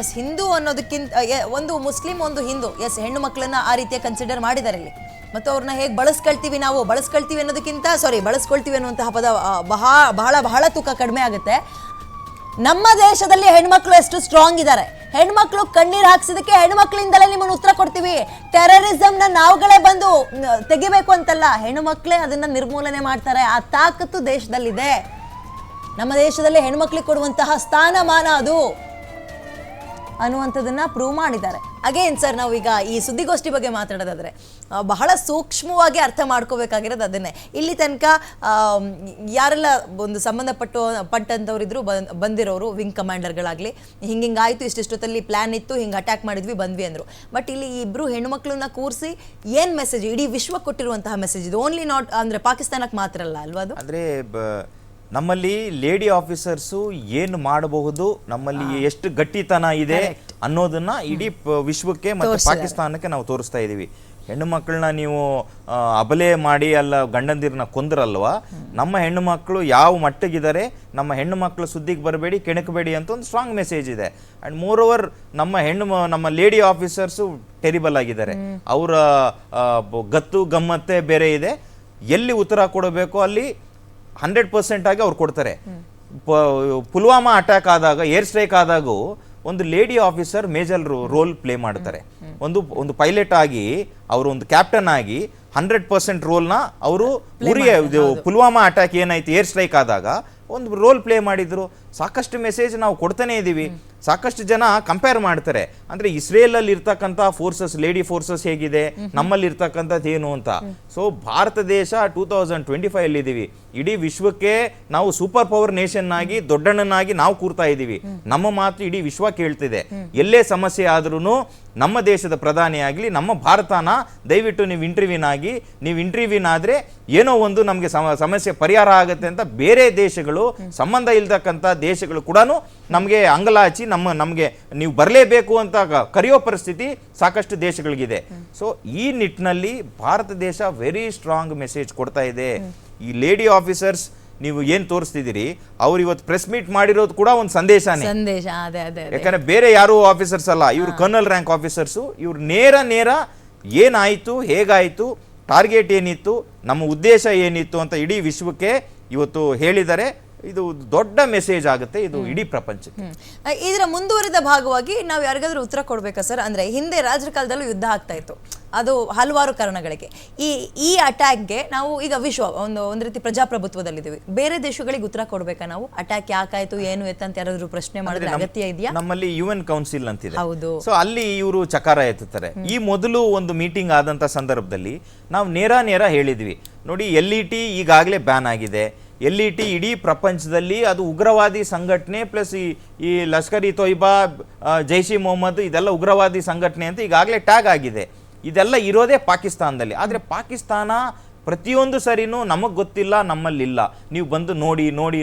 ಎಸ್ ಹಿಂದೂ ಅನ್ನೋದಕ್ಕಿಂತ ಒಂದು ಮುಸ್ಲಿಂ, ಒಂದು ಹಿಂದೂ. ಎಸ್ ಹೆಣ್ಣು ಮಕ್ಕಳನ್ನ ಆ ರೀತಿಯ ಕನ್ಸಿಡರ್ ಮಾಡಿದ್ದಾರೆ ಇಲ್ಲಿ. ಮತ್ತು ಅವ್ರನ್ನ ಹೇಗೆ ಬಳಸ್ಕೊಳ್ತೀವಿ ನಾವು? ಬಳಸ್ಕೊಳ್ತೀವಿ ಅನ್ನೋದಕ್ಕಿಂತ ಸಾರಿ ಬಳಸ್ಕೊಳ್ತೀವಿ ಅನ್ನುವಂತಹ ಪದ ಬಹಳ ಬಹಳ ಬಹಳ ತೂಕ ಕಡಿಮೆ ಆಗುತ್ತೆ. ನಮ್ಮ ದೇಶದಲ್ಲಿ ಹೆಣ್ಮಕ್ಳು ಎಷ್ಟು ಸ್ಟ್ರಾಂಗ್ ಇದ್ದಾರೆ ಹೆಣ್ಮಕ್ಳು ಕಣ್ಣೀರು ಹಾಕ್ಸಿದಕ್ಕೆ ಹೆಣ್ಮಕ್ಳಿಂದಲೇ ನಿಮ್ಮನ್ನು ಉತ್ತರ ಕೊಡ್ತೀವಿ. ಟೆರರಿಸಮ್ನ ನಾವುಗಳೇ ಬಂದು ತೆಗಿಬೇಕು ಅಂತಲ್ಲ. ಹೆಣ್ಮಕ್ಳೇ ಅದನ್ನ ನಿರ್ಮೂಲನೆ ಮಾಡ್ತಾರೆ. ಆ ತಾಕತ್ತು ದೇಶದಲ್ಲಿದೆ. ನಮ್ಮ ದೇಶದಲ್ಲಿ ಹೆಣ್ಮಕ್ಳಿಗೆ ಕೊಡುವಂತಹ ಸ್ಥಾನಮಾನ ಅದು ಅನ್ನುವಂಥದ್ದನ್ನು ಪ್ರೂವ್ ಮಾಡಿದ್ದಾರೆ. ಅಗೇನ್ ಸರ್ ನಾವೀಗ ಈ ಸುದ್ದಿಗೋಷ್ಠಿ ಬಗ್ಗೆ ಮಾತಾಡೋದಾದರೆ ಬಹಳ ಸೂಕ್ಷ್ಮವಾಗಿ ಅರ್ಥ ಮಾಡ್ಕೋಬೇಕಾಗಿರೋದು ಅದನ್ನೇ. ಇಲ್ಲಿ ತನಕ ಯಾರೆಲ್ಲ ಒಂದು ಸಂಬಂಧಪಟ್ಟು ಪಟ್ಟಂಥವ್ರಿದ್ರು ಬಂದ್- ಬಂದಿರೋರು ವಿಂಗ್ ಕಮಾಂಡರ್ಗಳಾಗಲಿ ಆಯಿತು, ಇಷ್ಟಿಷ್ಟೊತ್ತಲ್ಲಿ ಪ್ಲಾನ್ ಇತ್ತು, ಹಿಂಗೆ ಅಟ್ಯಾಕ್ ಮಾಡಿದ್ವಿ, ಬಂದ್ವಿ ಅಂದರು. ಬಟ್ ಇಲ್ಲಿ ಈ ಇಬ್ರು ಹೆಣ್ಮಕ್ಳನ್ನ ಕೂರಿಸಿ ಏನು ಮೆಸೇಜ್ ಇಡೀ ವಿಶ್ವಕ್ಕೆ ಕೊಟ್ಟಿರುವಂತಹ ಮೆಸೇಜ್ ಇದು. ಓನ್ಲಿ ನಾಟ್ ಅಂದರೆ ಪಾಕಿಸ್ತಾನಕ್ಕೆ ಮಾತ್ರ ಅಲ್ಲ, ಅಲ್ವಾ ಅದು? ಅಂದ್ರೆ ನಮ್ಮಲ್ಲಿ ಲೇಡಿ ಆಫೀಸರ್ಸು ಏನು ಮಾಡಬಹುದು ನಮ್ಮಲ್ಲಿ ಎಷ್ಟು ಗಟ್ಟಿತನ ಇದೆ ಅನ್ನೋದನ್ನ ಇಡೀ ಪ- ವಿಶ್ವಕ್ಕೆ ಮತ್ತೆ ಪಾಕಿಸ್ತಾನಕ್ಕೆ ನಾವು ತೋರಿಸ್ತಾ ಇದೀವಿ ಹೆಣ್ಣು ಮಕ್ಕಳನ್ನ ನೀವು ಆ, ಅಬಲೆ ಮಾಡಿ ಅಲ್ಲ ಗಂಡಂದಿರನ್ನ ಕೊಂದ್ರಲ್ವಾ? ನಮ್ಮ ಹೆಣ್ಣು ಮಕ್ಕಳು ಯಾವ ಮಟ್ಟಗಿದ್ದಾರೆ? ನಮ್ಮ ಹೆಣ್ಣು ಮಕ್ಕಳು ಸುದ್ದಿಗೆ ಬರಬೇಡಿ ಕೆಣಕಬೇಡಿ ಅಂತ ಒಂದು ಸ್ಟ್ರಾಂಗ್ ಮೆಸೇಜ್ ಇದೆ. ಅಂಡ್ ಮೋರ್ ಓವರ್ ನಮ್ಮ ಹೆಣ್ಣು ಮ- ನಮ್ಮ ಲೇಡಿ ಆಫೀಸರ್ಸು ಟೆರಿಬಲ್ ಆಗಿದ್ದಾರೆ. ಅವರ ಗತ್ತು ಗಮ್ಮತ್ತೆ ಬೇರೆ ಇದೆ. ಎಲ್ಲಿ ಉತ್ತರ ಕೊಡಬೇಕು ಅಲ್ಲಿ ಹಂಡ್ರೆಡ್ ಪರ್ಸೆಂಟ್ ಆಗಿ ಅವ್ರು ಕೊಡ್ತಾರೆ. ಪುಲ್ವಾಮಾ ಅಟ್ಯಾಕ್ ಆದಾಗ ಏರ್ ಸ್ಟ್ರೈಕ್ ಆದಾಗೂ ಒಂದು lady officer major role play ಮಾಡ್ತಾರೆ. ಒಂದು ಒಂದು ಪೈಲಟ್ ಆಗಿ ಅವರು ಒಂದು ಕ್ಯಾಪ್ಟನ್ ಆಗಿ ಹಂಡ್ರೆಡ್ ಪರ್ಸೆಂಟ್ ರೋಲ್ನ ಅವರು ಉರಿಯ ಇದು ಪುಲ್ವಾಮಾ ಅಟ್ಯಾಕ್ ಏನಾಯ್ತು ಏರ್ ಸ್ಟ್ರೈಕ್ ಆದಾಗ ಒಂದು ರೋಲ್ ಪ್ಲೇ ಮಾಡಿದ್ರು. ಸಾಕಷ್ಟು ಮೆಸೇಜ್ ನಾವು ಕೊಡ್ತಾನೆ ಇದ್ದೀವಿ ಸಾಕಷ್ಟು ಜನ ಕಂಪೇರ್ ಮಾಡ್ತಾರೆ. ಅಂದ್ರೆ ಇಸ್ರೇಲ್ ಅಲ್ಲಿ ಇರ್ತಕ್ಕಂಥ ಫೋರ್ಸಸ್ ಲೇಡಿ ಫೋರ್ಸಸ್ ಹೇಗಿದೆ ನಮ್ಮಲ್ಲಿ ಇರ್ತಕ್ಕಂಥದ್ದು ಏನು ಅಂತ. ಸೊ ಭಾರತ ದೇಶ ಟೂ ತೌಸಂಡ್ ಟ್ವೆಂಟಿ ಫೈವ್ ಅಲ್ಲಿ ಇದೀವಿ ಇಡೀ ವಿಶ್ವಕ್ಕೆ ನಾವು ಸೂಪರ್ ಪವರ್ ನೇಷನ್ ಆಗಿ ದೊಡ್ಡಣ್ಣನಾಗಿ ನಾವು ಕೂರ್ತಾ ಇದ್ದೀವಿ ನಮ್ಮ ಮಾತು ಇಡೀ ವಿಶ್ವ ಕೇಳ್ತಿದೆ. ಎಲ್ಲೇ ಸಮಸ್ಯೆ ಆದ್ರೂ ನಮ್ಮ ದೇಶದ ಪ್ರಧಾನಿಯಾಗಲಿ ನಮ್ಮ ಭಾರತನ ದಯವಿಟ್ಟು ನೀವು ಇಂಟರ್ವ್ಯೂನಾಗಿ ನೀವು ಇಂಟರ್ವ್ಯೂನಾದ್ರೆ ಏನೋ ಒಂದು ನಮಗೆ ಸಮಸ್ಯೆ ಪರಿಹಾರ ಆಗುತ್ತೆ ಅಂತ ಬೇರೆ ದೇಶಗಳು, ಸಂಬಂಧ ಇಲ್ದಕ್ಕಂಥ ದೇಶಗಳು ಕೂಡ ನಮಗೆ ಅಂಗಲಾಚಿ ನಮ್ಮ, ನಮಗೆ ನೀವು ಬರಲೇಬೇಕು ಅಂತ ಕರೆಯೋ ಪರಿಸ್ಥಿತಿ ಸಾಕಷ್ಟು ದೇಶಗಳಿಗಿದೆ. ಸೊ ಈ ನಿಟ್ಟಿನಲ್ಲಿ ಭಾರತ ದೇಶ ವೆರಿ ಸ್ಟ್ರಾಂಗ್ ಮೆಸೇಜ್ ಕೊಡ್ತಾ ಇದೆ. ಈ ಲೇಡಿ ಆಫೀಸರ್ಸ್ ನೀವು ಏನ್ ತೋರಿಸ್ತಿದ್ದೀರಿ? ಅವ್ರು ಇವತ್ತು ಪ್ರೆಸ್ ಮೀಟ್ ಮಾಡಿರೋದು ಕೂಡ ಒಂದು ಸಂದೇಶನೇ. ಸಂದೇಶ ಅದೇ ಅದೇ ಅದೇ. ಯಾಕಂದ್ರೆ ಬೇರೆ ಯಾರು ಆಫೀಸರ್ಸ್ ಅಲ್ಲ ಇವ್ರು ಕರ್ನಲ್ ರ್ಯಾಂಕ್ ಆಫೀಸರ್ಸು ಇವ್ರು ನೇರ ನೇರ ಏನಾಯ್ತು ಹೇಗಾಯ್ತು ಟಾರ್ಗೆಟ್ ಏನಿತ್ತು ನಮ್ಮ ಉದ್ದೇಶ ಏನಿತ್ತು ಅಂತ ಇಡೀ ವಿಶ್ವಕ್ಕೆ ಇವತ್ತು ಹೇಳಿದ್ದಾರೆ. ಇದು ದೊಡ್ಡ ಮೆಸೇಜ್ ಆಗುತ್ತೆ ಇದು ಇಡೀ ಪ್ರಪಂಚಕ್ಕೆ. ಇದರ ಮುಂದುವರಿದ ಭಾಗವಾಗಿ ನಾವು ಯಾರಿಗಾದ್ರೂ ಉತ್ತರ ಕೊಡ್ಬೇಕಾ ಸರ್? ಅಂದ್ರೆ ಹಿಂದೆ ರಾಜರ ಕಾಲದಲ್ಲೂ ಯುದ್ಧ ಆಗ್ತಾ ಇತ್ತು. ಅದು ಹಲವಾರು ಕಾರಣಗಳಿಗೆ. ಈ ಈ ಅಟ್ಯಾಕ್ಗೆ ನಾವು ಈಗ ವಿಶ್ವ ಒಂದು ಒಂದು ರೀತಿ ಪ್ರಜಾಪ್ರಭುತ್ವದಲ್ಲಿದ್ದೀವಿ. ಬೇರೆ ದೇಶಗಳಿಗೆ ಉತ್ತರ ಕೊಡ್ಬೇಕಾ ನಾವು? ಅಟ್ಯಾಕ್ ಯಾಕಾಯ್ತು ಏನು ಎತ್ತಂತ ಯಾರಾದ್ರೂ ಪ್ರಶ್ನೆ ಮಾಡಿದ್ರೆ ಅಗತ್ಯ ಇದೆಯಾ? ನಮ್ಮಲ್ಲಿ ಯು ಎನ್ ಕೌನ್ಸಿಲ್ ಅಂತಿದೆ. ಹೌದು. ಸೊ ಅಲ್ಲಿ ಇವರು ಚಕಾರ ಎತ್ತುತ್ತಾರೆ. ಈ ಮೊದಲು ಒಂದು ಮೀಟಿಂಗ್ ಆದಂತ ಸಂದರ್ಭದಲ್ಲಿ ನಾವು ನೇರ ನೇರ ಹೇಳಿದ್ವಿ. ನೋಡಿ ಎಲ್ ಇ ಟಿ ಈಗಾಗಲೇ ಬ್ಯಾನ್ ಆಗಿದೆ. ಎಲ್ ಇ ಟಿ ಇಡೀ ಪ್ರಪಂಚದಲ್ಲಿ ಅದು ಉಗ್ರವಾದಿ ಸಂಘಟನೆ ಪ್ಲಸ್ ಈ ಈ ಲಷ್ಕರ್ ಇ ತೊಯ್ಬಾ ಜೈಷ್ ಇ ಮೊಹಮ್ಮದ್ ಇದೆಲ್ಲ ಉಗ್ರವಾದಿ ಸಂಘಟನೆ ಅಂತ ಈಗಾಗಲೇ ಟ್ಯಾಗ್ ಆಗಿದೆ. ಇದೆಲ್ಲ ಇರೋದೇ ಪಾಕಿಸ್ತಾನದಲ್ಲಿ. ಆದರೆ ಪಾಕಿಸ್ತಾನ ಪ್ರತಿಯೊಂದು ಸರಿನೂ ನಮಗೆ ಗೊತ್ತಿಲ್ಲ, ನಮ್ಮಲ್ಲಿಲ್ಲ. ನೀವು ಬಂದು ನೋಡಿ ನೋಡಿ